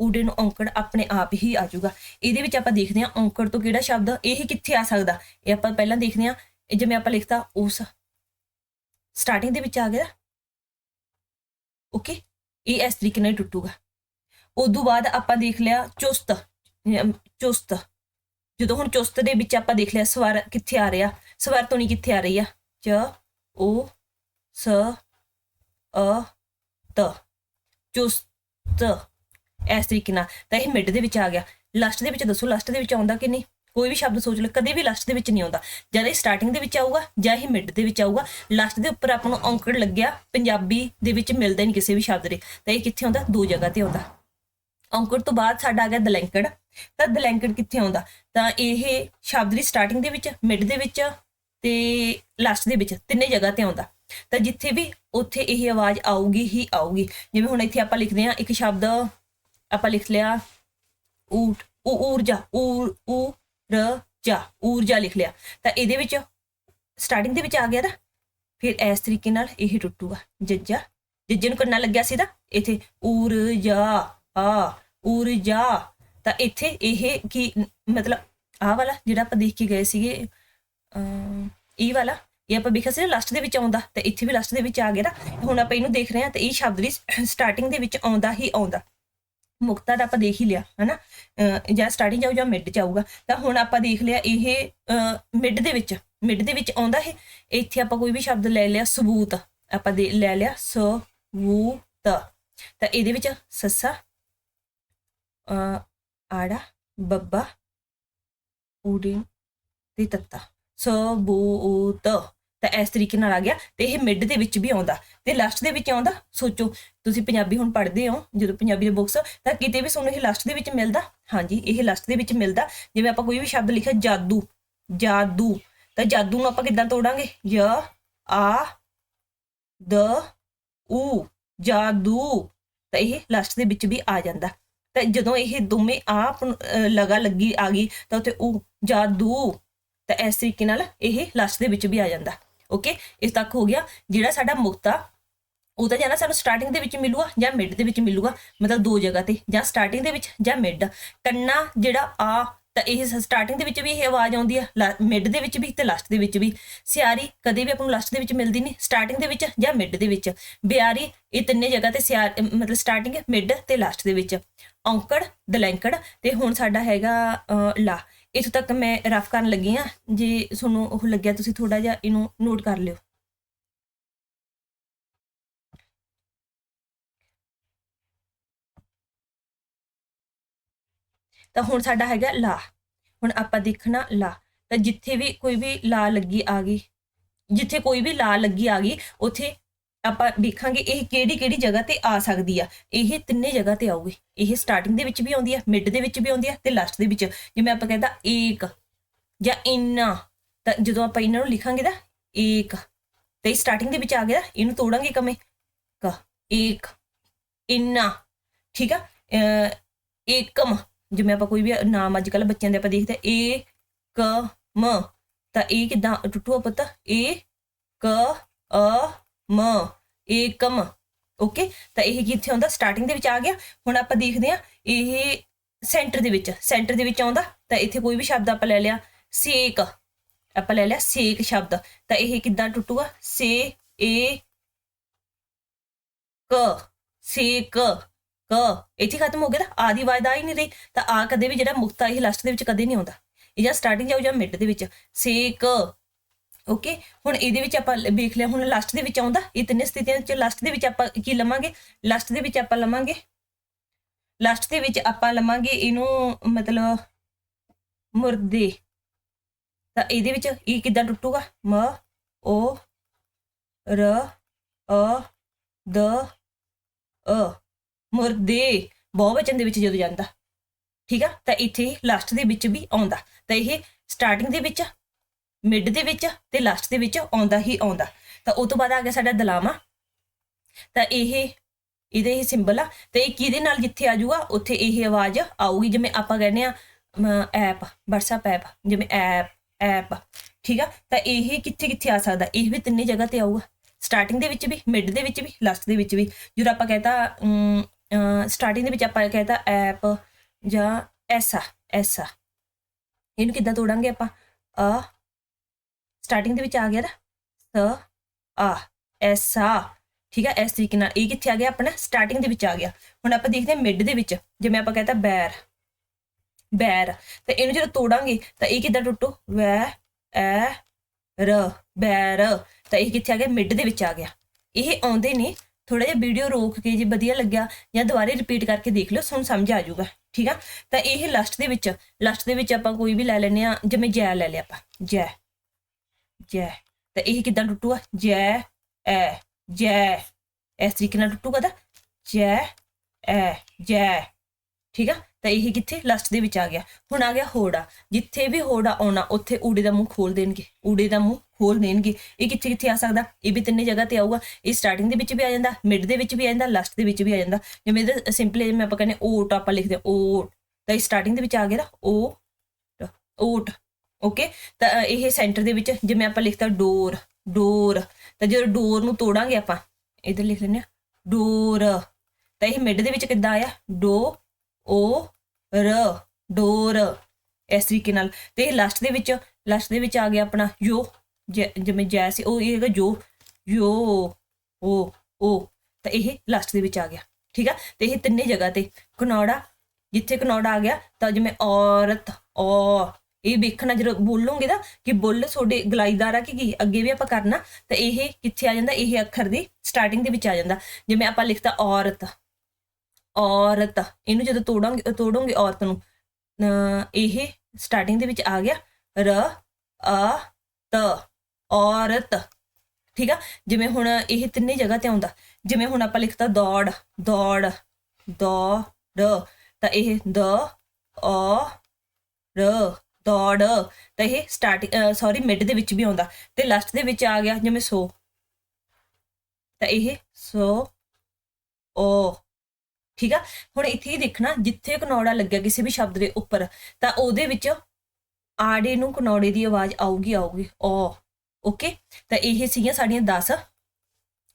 ਊੜੇ ਨੂੰ ਔਂਕੜ ਆਪਣੇ ਆਪ ਹੀ ਆ ਜਾਊਗਾ। ਇਹਦੇ ਵਿੱਚ ਆਪਾਂ ਦੇਖਦੇ ਹਾਂ ਔਂਕੜ ਤੋਂ ਕਿਹੜਾ ਸ਼ਬਦ ਇਹ ਕਿੱਥੇ ਆ ਸਕਦਾ? ਇਹ ਆਪਾਂ ਪਹਿਲਾਂ ਦੇਖਦੇ ਹਾਂ। ਇਹ ਜਿਵੇਂ ਆਪਾਂ ਲਿਖਤਾ, ਉਸ ਸਟਾਰਟਿੰਗ ਦੇ ਵਿੱਚ ਆ ਗਿਆ। ਓਕੇ ਇਹ ਇਸ ਤਰੀਕੇ ਨਾਲ ਟੁੱਟੂਗਾ। ਉਦੋਂ ਬਾਅਦ ਆਪਾਂ ਦੇਖ ਲਿਆ ਚੁਸਤ ਚੁਸਤ। ਜਦੋਂ ਹੁਣ ਚੁਸਤ ਦੇ ਵਿੱਚ ਆਪਾਂ ਦੇਖ ਲਿਆ ਸਵਰ ਕਿੱਥੇ ਆ ਰਿਹਾ, ਸਵਰ ਤੋਂ ਕਿੱਥੇ ਆ ਰਹੀ ਆ। ਚ ਓ ਸ, ਅ, ਤ। ਚੁਸਤ। ਇਸ ਤਰੀਕੇ ਨਾਲ। ਤਾਂ ਇਹ ਮਿਡ ਦੇ ਵਿੱਚ ਆ ਗਿਆ। ਲਾਸਟ ਦੇ ਵਿੱਚ ਦੱਸੋ ਲਾਸਟ ਦੇ ਵਿੱਚ ਆਉਂਦਾ ਕਿ ਨਹੀਂ? ਕੋਈ ਵੀ ਸ਼ਬਦ ਸੋਚ ਲਓ, ਕਦੇ ਵੀ ਲਾਸਟ ਦੇ ਵਿੱਚ ਨਹੀਂ ਆਉਂਦਾ। ਜਦ ਇਹ ਸਟਾਰਟਿੰਗ ਦੇ ਵਿੱਚ ਆਊਗਾ ਜਾਂ ਇਹ ਮਿਡ ਦੇ ਵਿੱਚ ਆਊਗਾ ਲਾਸਟ ਦੇ ਉੱਪਰ ਆਪਾਂ ਨੂੰ ਔਂਕੜ ਲੱਗਿਆ, ਪੰਜਾਬੀ ਦੇ ਵਿੱਚ ਮਿਲਦਾ ਨਹੀਂ ਕਿਸੇ ਵੀ ਸ਼ਬਦ ਦੇ। ਤਾਂ ਇਹ ਕਿੱਥੇ ਆਉਂਦਾ? ਦੋ ਜਗ੍ਹਾ ਤੇ ਆਉਂਦਾ। ਔਂਕੜ ਤੋਂ ਬਾਅਦ ਸਾਡਾ ਆ ਗਿਆ ਦਲੈਂਕੜ। ਤਾਂ ਦਲੈਂਕੜ ਕਿੱਥੇ ਆਉਂਦਾ? ਤਾਂ ਇਹ ਸ਼ਬਦ ਦੀ ਸਟਾਰਟਿੰਗ ਦੇ ਵਿੱਚ ਮਿਡ ਦੇ ਵਿੱਚ ਤੇ ਲਾਸਟ ਦੇ ਵਿੱਚ ਤਿੰਨੇ ਜਗ੍ਹਾ ਤੇ ਆਉਂਦਾ। ਤਾਂ ਜਿੱਥੇ ਵੀ ਉੱਥੇ ਇਹ ਆਵਾਜ਼ ਆਊਗੀ, ਹੀ ਆਊਗੀ। ਜਿਵੇਂ ਹੁਣ ਇੱਥੇ ਆਪਾਂ ਲਿਖਦੇ ਹਾਂ, ਇੱਕ ਸ਼ਬਦ ਆਪਾਂ ਲਿਖ ਲਿਆ, ਊਟ ਊਰਜਾ, ਊ ਊ, ਰ ਊਰਜਾ ਊਰਜਾ ਲਿਖ ਲਿਆ। ਤਾਂ ਇਹਦੇ ਵਿੱਚ ਸਟਾਰਟਿੰਗ ਦੇ ਵਿੱਚ ਆ ਗਿਆ ਨਾ, ਫਿਰ ਇਸ ਤਰੀਕੇ ਨਾਲ ਇਹ ਟੁੱਟੂਗਾ। ਜੱਜਾ, ਜੱਜੇ ਨੂੰ ਕਰਨਾ ਲੱਗਿਆ ਸੀ ਤਾਂ ਇੱਥੇ, ਊਰਜਾ। ਆ ਊਰਜਾ। ਤਾਂ ਇੱਥੇ ਇਹ ਕੀ ਮਤਲਬ ਆ ਵਾਲਾ ਜਿਹੜਾ ਆਪਾਂ ਦੇਖ ਕੇ ਗਏ ਸੀਗੇ ਅਮ, ਇਹ ਵਾਲਾ ਇਹ ਆਪਾਂ ਦੇਖਿਆ ਸੀ ਨਾ ਲਾਸਟ ਦੇ ਵਿੱਚ ਆਉਂਦਾ ਤੇ ਇੱਥੇ ਵੀ ਲਾਸਟ ਦੇ ਵਿੱਚ ਆ ਗਿਆ ਨਾ। ਹੁਣ ਆਪਾਂ ਇਹਨੂੰ ਦੇਖ ਰਹੇ ਹਾਂ ਤੇ ਇਹ ਸ਼ਬਦ ਵੀ ਸਟਾਰਟਿੰਗ ਦੇ ਵਿੱਚ ਆਉਂਦਾ ਹੀ ਆਉਂਦਾ। ਮੁਕਤਾ ਦਾ ਆਪਾਂ ਦੇਖ ਹੀ ਲਿਆ ਹਨਾ? ਅਹ ਜਾਂ ਸਟਾਰਟਿੰਗ ਜਾਊ ਜਾਂ ਮਿਡ ਚ ਆਊਗਾ ਤਾਂ ਹੁਣ ਆਪਾਂ ਦੇਖ ਲਿਆ ਇਹ ਮਿਡ ਦੇ ਵਿੱਚ ਮਿਡ ਦੇ ਵਿੱਚ ਆਉਂਦਾ ਹੈ ਇੱਥੇ ਆਪਾਂ ਕੋਈ ਵੀ ਸ਼ਬਦ ਲੈ ਲਿਆ ਸਬੂਤ। ਆਪਾਂ ਦੇ ਲੈ ਲਿਆ ਸਬੂਤ। ਤਾਂ ਇਹਦੇ ਵਿੱਚ ਸੱਸਾ ਅ ਆੜਾ, ਬੱਬਾ ਊੜੀ ਤੇ ਤੱਤਾ। ਸਬੂਤ ਤਾਂ। ਇਸ ਤਰੀਕੇ ਨਾਲ ਆ ਗਿਆ ਤੇ ਇਹ ਮਿਡ ਦੇ ਵਿੱਚ ਵੀ ਆਉਂਦਾ। ਤੇ ਲਾਸਟ ਦੇ ਵਿੱਚ ਆਉਂਦਾ, ਸੋਚੋ, ਤੁਸੀਂ ਪੰਜਾਬੀ ਹੁਣ ਪੜ੍ਹਦੇ ਹੋ, ਜਦੋਂ ਪੰਜਾਬੀ ਦੇ ਬੁੱਕਸ ਤਾਂ ਕਿਤੇ ਵੀ ਤੁਹਾਨੂੰ ਇਹ ਲਾਸਟ ਦੇ ਵਿੱਚ ਮਿਲਦਾ? ਹਾਂਜੀ, ਇਹ ਲਾਸਟ ਦੇ ਵਿੱਚ ਮਿਲਦਾ। ਜਿਵੇਂ ਆਪਾਂ ਕੋਈ ਵੀ ਸ਼ਬਦ ਲਿਖਿਆ, ਜਾਦੂ ਜਾਦੂ। ਤਾਂ ਜਾਦੂ ਨੂੰ ਆਪਾਂ ਕਿੱਦਾਂ ਤੋੜਾਂਗੇ? ਜ ਆ, ਦ ਊ ਜਾਦੂ। ਤਾਂ ਇਹ ਲਾਸਟ ਦੇ ਵਿੱਚ ਵੀ ਆ ਜਾਂਦਾ। ਤਾਂ ਜਦੋਂ ਇਹ ਦੋਵੇਂ ਆਪ ਲਗਾ ਲੱਗੀ ਆ ਗਈ, ਤਾਂ ਉੱਥੇ ਉਹ ਜਾਦੂ, ਤਾਂ ਇਸ ਤਰੀਕੇ ਨਾਲ ਇਹ ਲਾਸਟ ਦੇ ਵਿੱਚ ਵੀ ਆ ਜਾਂਦਾ। ਓਕੇ ਇਸ ਤੱਕ ਹੋ ਗਿਆ, ਜਿਹੜਾ ਸਾਡਾ ਮੁਕਤਾ ਉਹ ਤਾਂ ਜਾਂ ਸਾਨੂੰ ਸਟਾਰਟਿੰਗ ਦੇ ਵਿੱਚ ਮਿਲੂਗਾ ਜਾਂ ਮਿਡ ਦੇ ਵਿੱਚ ਮਿਲੂਗਾ, ਮਤਲਬ ਦੋ ਜਗ੍ਹਾ ਤੇ, ਜਾਂ ਸਟਾਰਟਿੰਗ ਦੇ ਵਿੱਚ ਜਾਂ ਮਿਡ ਕੰਨਾ ਜਿਹੜਾ ਆ ਤਾਂ ਇਹ ਸਟਾਰਟਿੰਗ ਦੇ ਵਿੱਚ ਵੀ ਇਹ ਆਵਾਜ਼ ਆਉਂਦੀ ਹੈ ਮਿਡ ਦੇ ਵਿੱਚ ਵੀ ਤੇ ਲਾਸਟ ਦੇ ਵਿੱਚ ਵੀ। ਸਿਆਰੀ ਕਦੇ ਵੀ ਆਪਾਂ ਨੂੰ ਲਾਸਟ ਦੇ ਵਿੱਚ ਮਿਲਦੀ ਨਹੀਂ ਸਟਾਰਟਿੰਗ ਦੇ ਵਿੱਚ ਜਾਂ ਮਿਡ ਦੇ ਵਿੱਚ। ਬਿਆਰੀ ਇਹ ਤਿੰਨੇ ਜਗ੍ਹਾ ਤੇ ਸਿਆਰ ਮਤਲਬ ਸਟਾਰਟਿੰਗ ਮਿਡ ਤੇ ਲਾਸਟ ਦੇ ਵਿੱਚ। ਔਂਕੜ ਦਲੈਂਕੜ ਤੇ ਹੁਣ ਸਾਡਾ ਹੈਗਾ ਅਹ, ਲਾ। ਇੱਥੋਂ ਤੱਕ ਮੈਂ ਰਫ ਕਰਨ ਲੱਗੀ ਆ। ਜੇ ਤੁਹਾਨੂੰ ਉਹ ਲੱਗਿਆ ਤੁਸੀਂ ਥੋੜਾ ਜਿਹਾ ਇਹਨੂੰ ਨੋਟ ਕਰ ਲਿਓ। ਤਾਂ ਹੁਣ ਸਾਡਾ ਹੈਗਾ ਲਾ। ਹੁਣ ਆਪਾਂ ਦੇਖਣਾ ਲਾ। ਤਾਂ ਜਿੱਥੇ ਵੀ ਕੋਈ ਵੀ ਲਾ ਲੱਗੀ ਆ ਗਈ, ਜਿੱਥੇ ਕੋਈ ਵੀ ਲਾ ਲੱਗੀ ਆ ਗਈ, ਉੱਥੇ ਆਪਾਂ ਦੇਖਾਂਗੇ ਇਹ ਕਿਹੜੀ ਕਿਹੜੀ ਜਗ੍ਹਾ ਤੇ ਆ ਸਕਦੀ ਆ। ਇਹ ਤਿੰਨੇ ਜਗ੍ਹਾ ਤੇ ਆਊਗੀ। ਇਹ ਸਟਾਰਟਿੰਗ ਦੇ ਵਿੱਚ ਵੀ ਆਉਂਦੀ ਆ ਮਿਡ ਦੇ ਵਿੱਚ ਵੀ ਆਉਂਦੀ ਆ ਤੇ ਲਾਸਟ ਦੇ ਵਿੱਚ। ਜਿਵੇਂ ਆਪਾਂ ਕਹਿੰਦਾ ਏਕ ਜਾਂ ਇੰਨਾ, ਤਾਂ ਜਦੋਂ ਆਪਾਂ ਇਹਨਾਂ ਨੂੰ ਲਿਖਾਂਗੇ ਨਾ, ਏਕ, ਤੇ ਸਟਾਰਟਿੰਗ ਦੇ ਵਿੱਚ ਆ ਗਿਆ, ਇਹਨੂੰ ਤੋੜਾਂਗੇ ਕਮੇ ਕ, ਏਕ, ਇੰਨਾ, ਠੀਕ ਆ? ਏਕਮ ਜਿਵੇਂ ਆਪਾਂ ਕੋਈ ਵੀ ਨਾਮ ਅੱਜ ਕੱਲ ਬੱਚਿਆਂ ਦੇ ਆਪਾਂ ਦੇਖਦੇ ਆ, ਏ ਕ ਮ ਤਾਂ ਇਹ ਕਿਦਾਂ ਟੁੱਟੂਆ ਪਤਾ? ਏ ਕ ਅ ਮ ਏਕਮ ਓਕੇ? ਤਾਂ ਇਹ ਕਿੱਥੇ ਆਉਂਦਾ? ਸਟਾਰਟਿੰਗ ਦੇ ਵਿੱਚ ਆ ਗਿਆ। ਹੁਣ ਆਪਾਂ ਦੇਖਦੇ ਆ ਇਹ ਸੈਂਟਰ ਦੇ ਵਿੱਚ ਸੈਂਟਰ ਦੇ ਵਿੱਚ ਆਉਂਦਾ ਤਾਂ ਇੱਥੇ ਕੋਈ ਵੀ ਸ਼ਬਦ ਆਪਾਂ ਲੈ ਲਿਆ ਸੇਕ। ਆਪਾਂ ਲੈ ਲਿਆ ਸੇਕ ਸ਼ਬਦ। ਤਾਂ ਇਹ ਕਿੱਦਾਂ ਟੁੱਟੂਗਾ? ਸੇ ਏ ਕ ਸੇਕ। ਕ। ਇੱਥੇ ਖਤਮ ਹੋ ਗਿਆ ਨਾ ਆਦੀ ਆਵਾਜ਼ ਆ ਹੀ ਨਹੀਂ ਰਹੀ। ਤਾਂ ਆ ਕਦੇ ਵੀ ਜਿਹੜਾ ਮੁਕਤਾ ਇਹ ਲਾਸਟ ਦੇ ਵਿੱਚ ਕਦੇ ਨਹੀਂ ਆਉਂਦਾ। ਇਹ ਜਾਂ ਸਟਾਰਟਿੰਗ ਜਾਊ ਜਾਂ ਮਿਡ ਦੇ ਵਿੱਚ। ਸੇ, ਕ। ਓਕੇ ਹੁਣ ਇਹਦੇ ਵਿੱਚ ਆਪਾਂ ਵੇਖ ਲਿਆ, ਹੁਣ ਲਾਸਟ ਦੇ ਵਿੱਚ ਆਉਂਦਾ। ਇਹ ਤਿੰਨੇ ਸਥਿਤੀਆਂ ਵਿੱਚ ਲਾਸਟ ਦੇ ਵਿੱਚ ਆਪਾਂ ਕੀ ਲਵਾਂਗੇ? ਲਾਸਟ ਦੇ ਵਿੱਚ ਆਪਾਂ ਲਵਾਂਗੇ। ਲਾਸਟ ਦੇ ਵਿੱਚ ਆਪਾਂ ਲਵਾਂਗੇ ਇਹਨੂੰ ਮਤਲਬ ਮੁਰਦੇ। ਤਾਂ ਇਹਦੇ ਵਿੱਚ ਇਹ ਕਿੱਦਾਂ ਟੁੱਟੂਗਾ? ਮ, ਓ, ਰ, ਅ, ਦ, ਅ। ਮੁਰਦੇ ਬਹੁਵਚਨ ਦੇ ਵਿੱਚ ਜਦੋਂ ਜਾਂਦਾ, ਠੀਕ ਆ, ਤਾਂ ਇੱਥੇ ਲਾਸਟ ਦੇ ਵਿੱਚ ਵੀ ਆਉਂਦਾ, ਤਾਂ ਇਹ ਸਟਾਰਟਿੰਗ ਦੇ ਵਿੱਚ ਮਿਡ ਦੇ ਵਿੱਚ ਤੇ ਲਾਸਟ ਦੇ ਵਿੱਚ ਆਉਂਦਾ ਹੀ ਆਉਂਦਾ। ਤਾਂ ਉਸ ਤੋਂ ਬਾਅਦ ਆ ਗਿਆ ਸਾਡਾ ਦਲਾਮਾ। ਤਾਂ ਇਹ, ਇਹਦੇ ਹੀ ਸਿੰਬਲ ਆ, ਤੇ ਇਹ ਕਿਹਦੇ ਨਾਲ ਜਿੱਥੇ ਆ ਜਾਊਗਾ, ਉੱਥੇ ਇਹ ਆਵਾਜ਼ ਆਊਗੀ, ਜਿਵੇਂ ਆਪਾਂ ਕਹਿੰਦੇ ਆ ਐਪ WhatsApp ਐਪ ਜਿਵੇਂ ਐਪ ਐਪ ਠੀਕ ਆ, ਤਾਂ ਇਹ ਕਿੱਥੇ ਕਿੱਥੇ ਆ ਸਕਦਾ, ਇਹ ਵੀ ਤਿੰਨੇ ਜਗ੍ਹਾ ਤੇ ਆਊਗਾ। ਸਟਾਰਟਿੰਗ ਦੇ ਵਿੱਚ ਵੀ ਮਿਡ ਦੇ ਵਿੱਚ ਵੀ ਲਾਸਟ ਦੇ ਵਿੱਚ ਵੀ। ਜਦੋਂ ਆਪਾਂ ਕਹਤਾ ਸਟਾਰਟਿੰਗ ਦੇ ਵਿੱਚ ਆਪਾਂ ਕਹਤਾ ਐਪ ਜਾਂ ਐਸਾ ਐਸਾ। ਇਹਨੂੰ ਕਿੱਦਾਂ ਤੋੜਾਂਗੇ ਆਪਾਂ? ਅ ਸਟਾਰਟਿੰਗ ਦੇ ਵਿੱਚ ਆ ਗਿਆ ਨਾ, ਸ, ਆ, ਐਸਾ। ਠੀਕ ਹੈ ਇਸ ਤਰੀਕੇ ਨਾਲ। ਇਹ ਕਿੱਥੇ ਆ ਗਿਆ ਆਪਣਾ? ਸਟਾਰਟਿੰਗ ਦੇ ਵਿੱਚ ਆ ਗਿਆ। ਹੁਣ ਆਪਾਂ ਦੇਖਦੇ ਹਾਂ ਮਿਡ ਦੇ ਵਿੱਚ, ਜਿਵੇਂ ਆਪਾਂ ਕਹਤਾ ਬੈਰ। ਬੈਰ। ਤੇ ਇਹਨੂੰ ਜਦੋਂ ਤੋੜਾਂਗੇ, ਤਾਂ ਇਹ ਕਿੱਦਾਂ ਟੁੱਟੂ? ਵੈ, ਐ, ਰ, ਬੈਰ। ਤਾਂ ਇਹ ਕਿੱਥੇ ਆ ਗਿਆ? ਮਿਡ ਦੇ ਵਿੱਚ ਆ ਗਿਆ। ਇਹ ਆਉਂਦੇ ਨੇ ਥੋੜਾ ਜਿਹਾ ਵੀਡੀਓ ਰੋਕ ਕੇ ਜੇ ਵਧੀਆ ਲੱਗਿਆ ਜਾਂ ਦੁਬਾਰੇ ਰਿਪੀਟ ਕਰਕੇ ਦੇਖ ਲਿਓ ਤੁਹਾਨੂੰ ਸਮਝ ਆ ਜਾਊਗਾ, ਠੀਕ ਆ? ਤਾਂ ਇਹ ਲਾਸਟ ਦੇ ਵਿੱਚ ਲਾਸਟ ਦੇ ਵਿੱਚ ਆਪਾਂ ਕੋਈ ਵੀ ਲੈ ਲੈਨੇ ਆ ਜਿਵੇਂ ਜੈ ਲੈ ਲਿਆ ਆਪਾਂ, ਜੈ ਜੈ, ਤਾਂ ਇਹ ਕਿੱਦਾਂ ਟੁੱਟੂਗਾ ਜੈ, ਐ, ਜੈ, ਇਸ ਤਰੀਕੇ ਨਾਲ ਟੁੱਟੂਗਾ ਤਾਂ ਜੈ, ਐ, ਜੈ, ਠੀਕ ਆ? ਤਾਂ ਇਹ ਕਿੱਥੇ? ਲਾਸਟ ਦੇ ਵਿੱਚ ਆ ਗਿਆ। ਹੁਣ ਆ ਗਿਆ ਹੋੜਾ। ਜਿੱਥੇ ਵੀ ਹੋੜਾ ਆਉਣਾ ਉੱਥੇ ਊੜੇ ਦਾ ਮੂੰਹ ਖੋਲ ਦੇਣਗੇ। ਊੜੇ ਦਾ ਮੂੰਹ ਖੋਲ ਦੇਣਗੇ। ਇਹ ਕਿੱਥੇ ਕਿੱਥੇ ਆ ਸਕਦਾ? ਇਹ ਵੀ ਤਿੰਨੇ ਜਗ੍ਹਾ ਤੇ ਆਊਗਾ। ਇਹ ਸਟਾਰਟਿੰਗ ਦੇ ਵਿੱਚ ਵੀ ਆ ਜਾਂਦਾ ਮਿਡ ਦੇ ਵਿੱਚ ਵੀ ਆ ਜਾਂਦਾ ਲਾਸਟ ਦੇ ਵਿੱਚ ਵੀ ਆ ਜਾਂਦਾ। ਜਿਵੇਂ ਇਹਦਾ ਸਿੰਪਲੀ ਜਿਵੇਂ ਆਪਾਂ ਕਹਿੰਦੇ ਓਟ ਆਪਾਂ ਲਿਖਦੇ ਹਾਂ, ਓਟ। ਤਾਂ ਇਹ ਸਟਾਰਟਿੰਗ ਦੇ ਵਿੱਚ ਆ ਗਿਆ ਨਾ ਓ ਓਟ। ਓਕੇ ਤਾਂ ਇਹ ਸੈਂਟਰ ਦੇ ਵਿੱਚ ਜਿਵੇਂ ਆਪਾਂ ਲਿਖਤਾ ਡੋਰ ਡੋਰ। ਤਾਂ ਜਦੋਂ ਡੋਰ ਨੂੰ ਤੋੜਾਂਗੇ ਆਪਾਂ ਇਧਰ ਲਿਖ ਲੈਂਦੇ ਆ ਡੋਰ। ਤਾਂ ਇਹ ਮਿਡ ਦੇ ਵਿੱਚ ਕਿੱਦਾਂ ਆਇਆ? ਡੋ ਓ ਰ ਡੋਰ ਇਸ ਤਰੀਕੇ ਨਾਲ। ਤੇ ਇਹ ਲਾਸਟ ਦੇ ਵਿੱਚ ਲਾਸਟ ਦੇ ਵਿੱਚ ਆ ਗਿਆ ਆਪਣਾ ਯੋ ਜਿਵੇਂ ਜੈ ਸੀ, ਉਹ ਇਹ ਹੈਗਾ ਜੋ, ਯੋ, ਓ ਓ। ਤਾਂ ਇਹ ਲਾਸਟ ਦੇ ਵਿੱਚ ਆ ਗਿਆ, ਠੀਕ ਆ? ਤੇ ਇਹ ਤਿੰਨੇ ਜਗ੍ਹਾ ਤੇ ਕਨੌੜਾ ਜਿੱਥੇ ਕਨੌੜਾ ਆ ਗਿਆ, ਤਾਂ ਜਿਵੇਂ ਔਰਤ, ਔ, ਇਹ ਵੇਖਣਾ ਜਦੋਂ ਬੋਲੋਗੇ ਨਾ, ਕਿ ਬੁੱਲ ਤੁਹਾਡੇ ਗਲਾਈਦਾਰ ਆ ਕਿ ਕੀ, ਅੱਗੇ ਵੀ ਆਪਾਂ ਕਰਨਾ, ਤਾਂ ਇਹ ਕਿੱਥੇ ਆ ਜਾਂਦਾ, ਇਹ ਅੱਖਰ ਦੀ ਸਟਾਰਟਿੰਗ ਦੇ ਵਿੱਚ ਆ ਜਾਂਦਾ। ਜਿਵੇਂ ਆਪਾਂ ਲਿਖਤਾ ਔਰਤ ਔਰਤ, ਇਹਨੂੰ ਜਦੋਂ ਤੋੜਾਂਗੇ ਤੋੜੋਗੇ ਔਰਤ ਨੂੰ, ਅਹ ਇਹ ਸਟਾਰਟਿੰਗ ਦੇ ਵਿੱਚ ਆ ਗਿਆ, ਰ ਆ ਤ, ਔਰਤ, ਠੀਕ ਆ? ਜਿਵੇਂ ਹੁਣ ਇਹ ਤਿੰਨੇ ਜਗ੍ਹਾ ਤੇ ਆਉਂਦਾ, ਜਿਵੇਂ ਹੁਣ ਆਪਾਂ ਲਿਖਤਾ ਦੌੜ ਦੌੜ ਦੌੜ, ਤਾਂ ਇਹ ਦ, ਔ, ਰ, ਦੌੜ, ਤਾਂ ਇਹ ਸਟਾਰਟ ਸੌਰੀ ਮਿਡ ਦੇ ਵਿੱਚ ਵੀ ਆਉਂਦਾ, ਤੇ ਲਾਸਟ ਦੇ ਵਿੱਚ ਆ ਗਿਆ ਜਿਵੇਂ ਸੋ, ਤਾਂ ਇਹ ਸੋ, ਓ ਠੀਕ ਆ? ਹੁਣ ਇੱਥੇ ਹੀ ਦੇਖਣਾ, ਜਿੱਥੇ ਕਨੌੜਾ ਲੱਗਿਆ ਕਿਸੇ ਵੀ ਸ਼ਬਦ ਦੇ ਉੱਪਰ, ਤਾਂ ਉਹਦੇ ਵਿੱਚ ਆੜੇ ਨੂੰ ਕਨੌੜੇ ਦੀ ਆਵਾਜ਼ ਆਊਗੀ ਆਊਗੀ। ਓ, ਓਕੇ? ਤਾਂ ਇਹ ਸੀਗੀਆਂ ਸਾਡੀਆਂ 10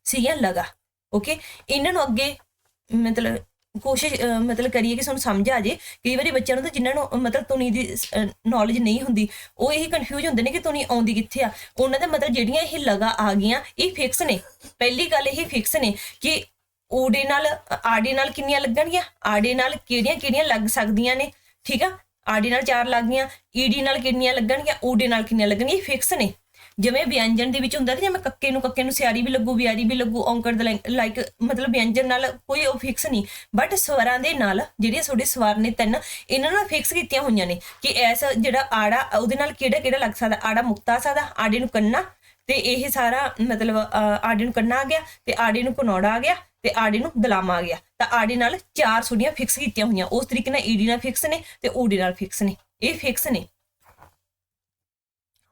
ਸੀਗੀਆਂ ਲਗਾ, ਓਕੇ? ਇਹਨਾਂ ਨੂੰ ਅੱਗੇ ਮਤਲਬ ਕੋਸ਼ਿਸ਼ ਮਤਲਬ ਕਰੀਏ ਕਿ ਸਾਨੂੰ ਸਮਝ ਆ ਜੇ, ਕਈ ਵਾਰੀ ਬੱਚਿਆਂ ਨੂੰ ਤਾਂ ਜਿਨ੍ਹਾਂ ਨੂੰ, ਮਤਲਬ ਤੁਨੀ ਦੀ ਨੌਲੇਜ ਨਹੀਂ ਹੁੰਦੀ, ਉਹ ਇਹੀ ਕਨਫਿਊਜ਼ ਹੁੰਦੇ ਨੇ ਕਿ ਤੁਨੀ ਆਉਂਦੀ ਕਿੱਥੇ ਆ? ਉਹਨਾਂ ਦਾ ਮਤਲਬ ਜਿਹੜੀਆਂ ਇਹ ਲਗਾ ਆ ਗਈਆਂ, ਇਹ ਫਿਕਸ ਨੇ। ਪਹਿਲੀ ਗੱਲ ਇਹ ਫਿਕਸ ਨੇ ਕਿ ਓਡੇ ਨਾਲ, ਆੜੇ ਨਾਲ ਕਿੰਨੀਆਂ ਲੱਗਣਗੀਆਂ? ਆੜੇ ਨਾਲ ਕਿਹੜੀਆਂ ਕਿਹੜੀਆਂ ਲੱਗ ਸਕਦੀਆਂ ਨੇ? ਠੀਕ ਆ? ਆੜੇ ਨਾਲ ਚਾਰ ਲੱਗ ਗਈਆਂ ਈਡੀ ਨਾਲ ਕਿੰਨੀਆਂ ਲੱਗਣਗੀਆਂ ਓਡੇ ਨਾਲ ਕਿੰਨੀਆਂ ਲੱਗਣਗੀਆਂ ਫਿਕਸ ਨੇ। ਜਿਵੇਂ ਵਿਅੰਜਨ ਦੇ ਵਿੱਚ ਹੁੰਦਾ ਤੇ ਜਿਵੇਂ ਕੱਕੇ ਨੂੰ ਕੱਕੇ ਨੂੰ ਸਿਆਰੀ ਵੀ ਲੱਗੂ, ਵਿਆਰੀ ਵੀ ਲੱਗੂ, ਔਂਕੜ ਦੇ ਲਾਈਕ ਮਤਲਬ ਵਿਅੰਜਨ ਨਾਲ ਕੋਈ ਉਹ ਫਿਕਸ ਨਹੀਂ। ਬਟ ਸਵਰਾਂ ਦੇ ਨਾਲ, ਜਿਹੜੀਆਂ ਤੁਹਾਡੇ ਸਵਰ ਨੇ ਤਿੰਨ, ਇਹਨਾਂ ਨਾਲ ਫਿਕਸ ਕੀਤੀਆਂ ਹੋਈਆਂ ਨੇ ਕਿ ਐਸ ਜਿਹੜਾ ਆੜਾ, ਉਹਦੇ ਨਾਲ ਕਿਹੜਾ ਕਿਹੜਾ ਲੱਗ ਸਕਦਾ? ਆੜਾ ਮੁਕਤਾ ਸਕਦਾ, ਆੜੇ ਨੂੰ ਕੰਨਾ, ਤੇ ਇਹ ਸਾਰਾ ਮਤਲਬ ਆੜੇ ਨੂੰ ਕੰਨਾ ਆ ਗਿਆ, ਤੇ ਆੜੇ ਨੂੰ ਕਨੌੜਾ ਆ ਗਿਆ ਤੇ ਆੜੇ ਨੂੰ ਦਲਾਮਾ ਆ ਗਿਆ। ਤਾਂ ਆੜੇ ਨਾਲ ਚਾਰ ਸੁੜੀਆਂ ਫਿਕਸ ਕੀਤੀਆਂ ਹੋਈਆਂ। ਉਸ ਤਰੀਕੇ ਨਾਲ ਈਡੀ ਨਾਲ ਫਿਕਸ ਨੇ ਤੇ ਓਡੀ ਨਾਲ ਫਿਕਸ ਨੇ। ਇਹ ਫਿਕਸ ਨੇ।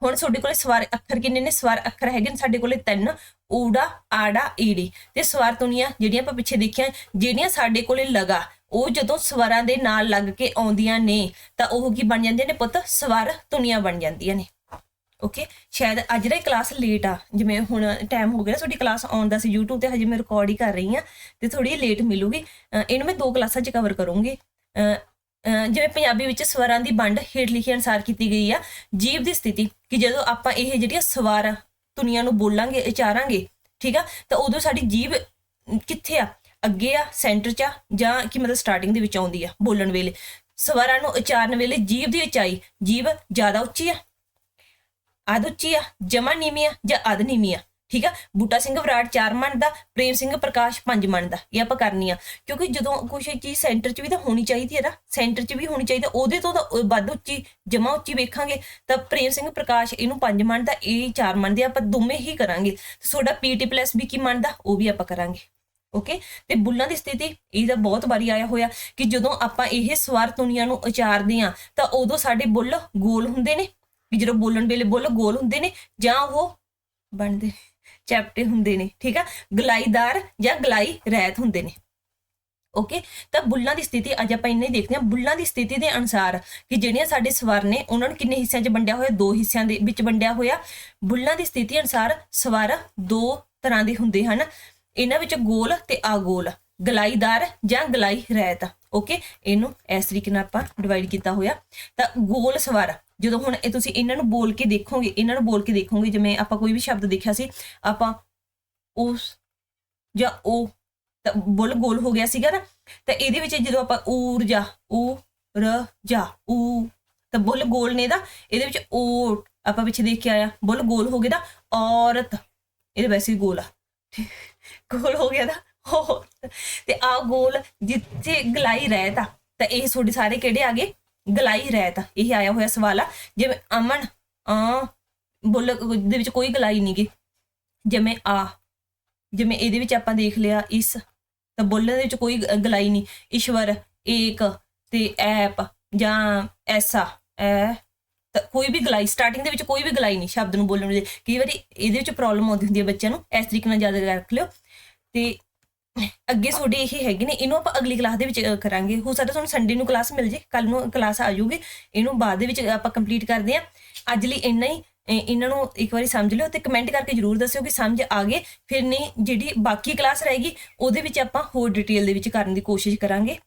ਹੁਣ ਤੁਹਾਡੇ ਕੋਲੇ ਸਵਾਰ ਅੱਖਰ ਕਿੰਨੇ ਨੇ? ਸਵਾਰ ਅੱਖਰ ਹੈਗੇ ਨੇ ਸਾਡੇ ਕੋਲੇ ਤਿੰਨ। ਊੜਾ, ਆੜਾ, ਈੜੀ। ਤੇ ਸਵਾਰ ਤੁਨੀਆਂ ਜਿਹੜੀਆਂ ਆਪਾਂ ਪਿੱਛੇ ਦੇਖੀਆਂ, ਜਿਹੜੀਆਂ ਸਾਡੇ ਕੋਲੇ ਲਗਾ, ਉਹ ਜਦੋਂ ਸਵਰਾਂ ਦੇ ਨਾਲ ਲੱਗ ਕੇ ਆਉਂਦੀਆਂ ਨੇ, ਤਾਂ ਉਹ ਕੀ ਬਣ ਜਾਂਦੀਆਂ ਨੇ ਪੁੱਤ? ਸਵਰ ਤੁਨੀਆਂ ਬਣ ਜਾਂਦੀਆਂ ਨੇ। ਓਕੇ? ਸ਼ਾਇਦ ਅੱਜ ਦਾ ਕਲਾਸ ਲੇਟ ਆ। ਜਿਵੇਂ ਹੁਣ ਟਾਈਮ ਹੋ ਗਿਆ ਨਾ, ਤੁਹਾਡੀ ਕਲਾਸ ਆਉਣ ਦਾ ਸੀ YouTube ਤੇ, ਹਜੇ ਮੈਂ ਰਿਕਾਰਡ ਹੀ ਕਰ ਰਹੀ ਆ ਤੇ ਥੋੜੀ ਲੇਟ ਮਿਲੂਗੀ। ਇਹਨੂੰ ਮੈਂ ਦੋ ਕਲਾਸਾਂ 'ਚ ਕਵਰ ਕਰੂੰਗੀ। ਜਿਵੇਂ ਪੰਜਾਬੀ ਵਿੱਚ ਸਵਰਾਂ ਦੀ ਵੰਡ ਹੇਠ ਲਿਖੇ ਅਨੁਸਾਰ ਕੀਤੀ ਗਈ ਆ, ਜੀਵ ਦੀ ਸਥਿਤੀ, ਕਿ ਜਦੋਂ ਆਪਾਂ ਇਹ ਜਿਹੜੀਆਂ ਸਵਾਰ ਦੁਨੀਆ ਨੂੰ ਬੋਲਾਂਗੇ, ਉਚਾਰਾਂਗੇ, ਠੀਕ ਆ, ਤਾਂ ਉਦੋਂ ਸਾਡੀ ਜੀਵ ਕਿੱਥੇ ਆ? ਅੱਗੇ ਆ ਸੈਂਟਰ 'ਚ ਆ, ਜਾਂ ਕਿ ਮਤਲਬ ਸਟਾਰਟਿੰਗ ਦੇ ਵਿੱਚ ਆਉਂਦੀ ਆ ਬੋਲਣ ਵੇਲੇ। ਸਵਰਾਂ ਨੂੰ ਉਚਾਰਨ ਵੇਲੇ ਜੀਵ ਦੀ ਉਚਾਈ, ਜੀਵ ਜ਼ਿਆਦਾ ਉੱਚੀ ਆ ਅਧ ਉੱਚੀ ਆ, ਜਮਾ ਨੀਵੀਂ ਆ ਜਾਂ ਅਧ ਨੀਵੀਂ ਆ, ਠੀਕ ਆ? ਬੂਟਾ ਸਿੰਘ ਵਿਰਾਟ ਚਾਰ ਮਣ ਦਾ, ਪ੍ਰੇਮ ਸਿੰਘ ਪ੍ਰਕਾਸ਼ ਪੰਜ ਮਣ ਦਾ, ਇਹ ਆਪਾਂ ਕਰਨੀ ਆ। ਕਿਉਂਕਿ ਜਦੋਂ ਕੁਛ ਚੀਜ਼ ਸੈਂਟਰ 'ਚ ਵੀ ਤਾਂ ਹੋਣੀ ਚਾਹੀਦੀ ਹੈ ਨਾ ਸੈਂਟਰ 'ਚ ਵੀ ਹੋਣੀ ਚਾਹੀਦੀ ਉਹਦੇ ਤੋਂ ਤਾਂ ਵੱਧ ਉੱਚੀ, ਜਮਾ ਉੱਚੀ ਵੇਖਾਂਗੇ, ਤਾਂ ਪ੍ਰੇਮ ਸਿੰਘ ਪ੍ਰਕਾਸ਼ ਇਹਨੂੰ ਪੰਜ ਮਣ ਦਾ, ਇਹ ਚਾਰ ਮਣ ਦੇ ਆਪਾਂ ਦੋਵੇਂ ਹੀ ਕਰਾਂਗੇ। ਤੇ ਤੁਹਾਡਾ ਪੀਟੀ ਪਲੱਸ ਵੀ ਕੀ ਮਣ ਦਾ, ਉਹ ਵੀ ਆਪਾਂ ਕਰਾਂਗੇ ਓਕੇ ਤੇ ਬੁੱਲਾਂ ਦੀ ਸਥਿਤੀ ਇਹਦਾ ਬਹੁਤ ਵਾਰੀ ਆਇਆ ਹੋਇਆ ਕਿ ਜਦੋਂ ਆਪਾਂ ਇਹ ਸਵਰ ਤੁਨੀਆਂ ਨੂੰ ਉਚਾਰਦੇ ਆ ਤਾਂ ਉਦੋਂ ਸਾਡੇ ਬੁੱਲ ਗੋਲ ਹੁੰਦੇ ਨੇ ਕਿ ਜਦੋਂ ਬੋਲਣ ਵੇਲੇ ਬੁੱਲ, ਗੋਲ ਹੁੰਦੇ ਨੇ ਜਾਂ ਉਹ ਬਣਦੇ ਚੈਪਟੇ ਹੁੰਦੇ ਨੇ, ਠੀਕ ਆ? ਗਲਾਈਦਾਰ ਜਾਂ ਗਲਾਈ ਰਹਿਤ ਹੁੰਦੇ ਨੇ। ਓਕੇ? ਤਾਂ ਬੁੱਲਾਂ ਦੀ ਸਥਿਤੀ ਅੱਜ ਆਪਾਂ ਇੰਨੇ ਹੀ ਦੇਖਦੇ ਹਾਂ। ਬੁੱਲਾਂ ਦੀ ਸਥਿਤੀ ਦੇ ਅਨੁਸਾਰ ਕਿ ਜਿਹੜੀਆਂ ਸਾਡੇ ਸਵਰ ਨੇ, ਉਹਨਾਂ ਨੂੰ ਕਿੰਨੇ ਹਿੱਸਿਆਂ 'ਚ ਵੰਡਿਆ ਹੋਇਆ? ਦੋ ਹਿੱਸਿਆਂ ਦੇ ਵਿੱਚ ਵੰਡਿਆ ਹੋਇਆ। ਬੁੱਲਾਂ ਦੀ ਸਥਿਤੀ ਅਨੁਸਾਰ ਸਵਰ ਦੋ ਤਰ੍ਹਾਂ ਦੇ ਹੁੰਦੇ ਹਨ। ਇਹਨਾਂ ਵਿੱਚ ਗੋਲ ਤੇ ਆਗੋਲ ਗਲਾਈਦਾਰ ਜਾਂ ਗਲਾਈ ਰਹਿਤ ਓਕੇ ਇਹਨੂੰ ਇਸ ਤਰੀਕੇ ਨਾਲ ਆਪਾਂ ਡਿਵਾਈਡ ਕੀਤਾ ਹੋਇਆ। ਤਾਂ ਗੋਲ ਸਵਰ, ਜਦੋਂ ਹੁਣ ਇਹ ਤੁਸੀਂ ਇਹਨਾਂ ਨੂੰ ਬੋਲ ਕੇ ਦੇਖੋਗੇ, ਇਹਨਾਂ ਨੂੰ ਬੋਲ ਕੇ ਦੇਖੋਗੇ, ਜਿਵੇਂ ਆਪਾਂ ਕੋਈ ਵੀ ਸ਼ਬਦ ਦੇਖਿਆ ਸੀ, ਆਪਾਂ ਉਸ ਜਾਂ ਉਹ, ਤਾਂ ਬੁੱਲ ਗੋਲ ਹੋ ਗਿਆ ਸੀਗਾ ਨਾ, ਤਾਂ ਇਹਦੇ ਵਿੱਚ ਜਦੋਂ ਆਪਾਂ ਊਰਜਾ ਊ, ਰ ਜਾ ਊ, ਤਾਂ ਬੁੱਲ ਗੋਲ ਨੇ ਦਾ ਇਹਦੇ ਵਿੱਚ ਓ ਆਪਾਂ ਪਿੱਛੇ ਦੇਖ ਕੇ ਆਇਆ, ਬੁੱਲ ਗੋਲ ਹੋ ਗਿਆ ਦਾ ਔਰਤ ਇਹਦੇ ਵੈਸੇ ਗੋਲ ਆ। ਗੋਲ ਹੋ ਗਿਆ ਦਾ ਹੋ ਤੇ ਆ ਗੋਲ ਜਿੱਥੇ ਗਲਾਈ ਰਹਿਤਾ ਤਾਂ ਇਹ ਤੁਹਾਡੇ ਸਾਰੇ ਕਿਹੜੇ ਆ ਗਏ? ਗਲਾਈ ਰਹਿਤ ਇਹ ਆਇਆ ਹੋਇਆ ਸਵਾਲ ਆ, ਜਿਵੇਂ ਅਮਨ ਆ ਬੁੱਲ ਦੇ ਵਿੱਚ ਕੋਈ ਗਲਾਈ ਨਹੀਂ ਗੀ। ਜਿਵੇਂ ਆ, ਜਿਵੇਂ ਇਹਦੇ ਵਿੱਚ ਆਪਾਂ ਦੇਖ ਲਿਆ ਇਸ, ਤਾਂ ਬੋਲਣ ਦੇ ਵਿੱਚ ਕੋਈ ਗਲਾਈ ਨਹੀਂ। ਈਸ਼ਵਰ, ਏਕ ਤੇ ਐਪ ਜਾਂ ਐਸਾ, ਐ, ਤਾਂ ਕੋਈ ਵੀ ਗਲਾਈ ਸਟਾਰਟਿੰਗ ਦੇ ਵਿੱਚ ਕੋਈ ਵੀ ਗਲਾਈ ਨਹੀਂ, ਸ਼ਬਦ ਨੂੰ ਬੋਲਣ ਦੇ। ਕਈ ਵਾਰੀ ਇਹਦੇ ਵਿੱਚ ਪ੍ਰੋਬਲਮ ਆਉਂਦੀ ਹੁੰਦੀ ਹੈ ਬੱਚਿਆਂ ਨੂੰ, ਇਸ ਤਰੀਕੇ ਨਾਲ ਯਾਦ ਰੱਖ ਲਿਓ। ਤੇ ਅੱਗੇ ਤੁਹਾਡੇ ਇਹ ਹੈਗੇ ਨੇ, ਇਹਨੂੰ ਆਪਾਂ ਅਗਲੀ ਕਲਾਸ ਦੇ ਵਿੱਚ ਕਰਾਂਗੇ। ਹੋ ਸਕਦਾ ਤੁਹਾਨੂੰ ਸੰਡੇ ਨੂੰ ਕਲਾਸ ਮਿਲ ਜੇ ਕੱਲ ਨੂੰ ਕਲਾਸ ਆ ਜਾਊਗੀ। ਇਹਨੂੰ ਬਾਅਦ ਦੇ ਵਿੱਚ ਆਪਾਂ ਕੰਪਲੀਟ ਕਰਦੇ ਹਾਂ। ਅੱਜ ਲਈ ਇੰਨਾ ਹੀ। ਇਹਨਾਂ ਨੂੰ ਇੱਕ ਵਾਰੀ ਸਮਝ ਲਿਓ ਤੇ ਕਮੈਂਟ ਕਰਕੇ ਜਰੂਰ ਦੱਸਿਓ ਕਿ ਸਮਝ ਆ ਗਏ। ਫਿਰ ਨਹੀਂ, ਜਿਹੜੀ ਬਾਕੀ ਕਲਾਸ ਰਹੇਗੀ, ਉਹਦੇ ਵਿੱਚ ਆਪਾਂ ਹੋਰ ਡਿਟੇਲ ਦੇ ਵਿੱਚ ਕਰਨ ਦੀ ਕੋਸ਼ਿਸ਼ ਕਰਾਂਗੇ।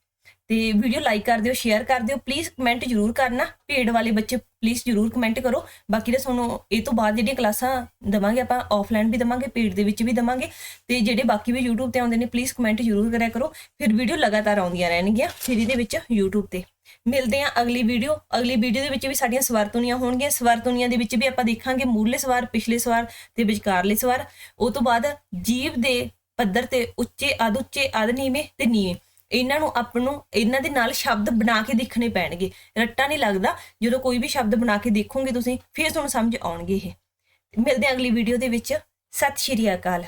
ਤੇ ਵੀਡੀਓ ਲਾਈਕ ਕਰ ਦਿਓ ਸ਼ੇਅਰ ਕਰ ਦਿਓ ਪਲੀਜ਼ ਕਮੈਂਟ ਜਰੂਰ ਕਰਨਾ। ਪੇਡ ਵਾਲੇ ਬੱਚੇ ਪਲੀਜ਼ ਜਰੂਰ ਕਮੈਂਟ ਕਰੋ। ਬਾਕੀ ਤਾਂ ਤੁਹਾਨੂੰ ਇਹ ਤੋਂ ਬਾਅਦ ਜਿਹੜੀਆਂ ਕਲਾਸਾਂ ਦਵਾਂਗੇ ਆਪਾਂ ਆਫਲਾਈਨ ਵੀ ਦਵਾਂਗੇ ਪੇਡ ਦੇ ਵਿੱਚ ਵੀ ਦਵਾਂਗੇ। ਤੇ ਜਿਹੜੇ ਬਾਕੀ ਵੀ YouTube ਤੇ ਆਉਂਦੇ ਨੇ ਪਲੀਜ਼ ਕਮੈਂਟ ਜਰੂਰ ਕਰਿਆ ਕਰੋ। ਫਿਰ ਵੀਡੀਓ ਲਗਾਤਾਰ ਆਉਂਦੀਆਂ ਰਹਿਣਗੀਆਂ ਫਿਰ ਦੇ ਵਿੱਚ YouTube ਤੇ। ਮਿਲਦੇ ਹਾਂ ਅਗਲੀ ਵੀਡੀਓ ਅਗਲੀ ਵੀਡੀਓ ਦੇ ਵਿੱਚ ਵੀ ਸਾਡੀਆਂ ਸਵਰਤੁਨੀਆਂ ਹੋਣਗੀਆਂ। ਸਵਰਤੁਨੀਆਂ ਦੇ ਵਿੱਚ ਵੀ ਆਪਾਂ ਦੇਖਾਂਗੇ ਮੂਰਲੇ ਸਵਾਰ, ਪਿਛਲੇ ਸਵਾਰ ਤੇ ਵਿਚਕਾਰਲੇ ਸਵਾਰ। ਉਹ ਤੋਂ ਬਾਅਦ ਜੀਵ ਦੇ ਪੱਧਰ ਤੇ ਉੱਚੇ, ਅਧ ਉੱਚੇ, ਅਧ ਨੀਵੇਂ ਤੇ ਨੀਵੇਂ। ਇਹਨਾਂ ਨੂੰ ਆਪ ਨੂੰ ਇਹਨਾਂ ਦੇ ਨਾਲ ਸ਼ਬਦ ਬਣਾ ਕੇ ਦੇਖਣੇ ਪੈਣਗੇ। ਰੱਟਾ ਨਹੀਂ ਲੱਗਦਾ, ਜਦੋਂ ਕੋਈ ਵੀ ਸ਼ਬਦ ਬਣਾ ਕੇ ਦੇਖੋਗੇ ਤੁਸੀਂ, ਫਿਰ ਤੁਹਾਨੂੰ ਸਮਝ ਆਉਣਗੇ ਇਹ। ਮਿਲਦੇ ਅਗਲੀ ਵੀਡੀਓ ਦੇ ਵਿੱਚ। ਸਤਿ ਸ਼੍ਰੀ ਅਕਾਲ।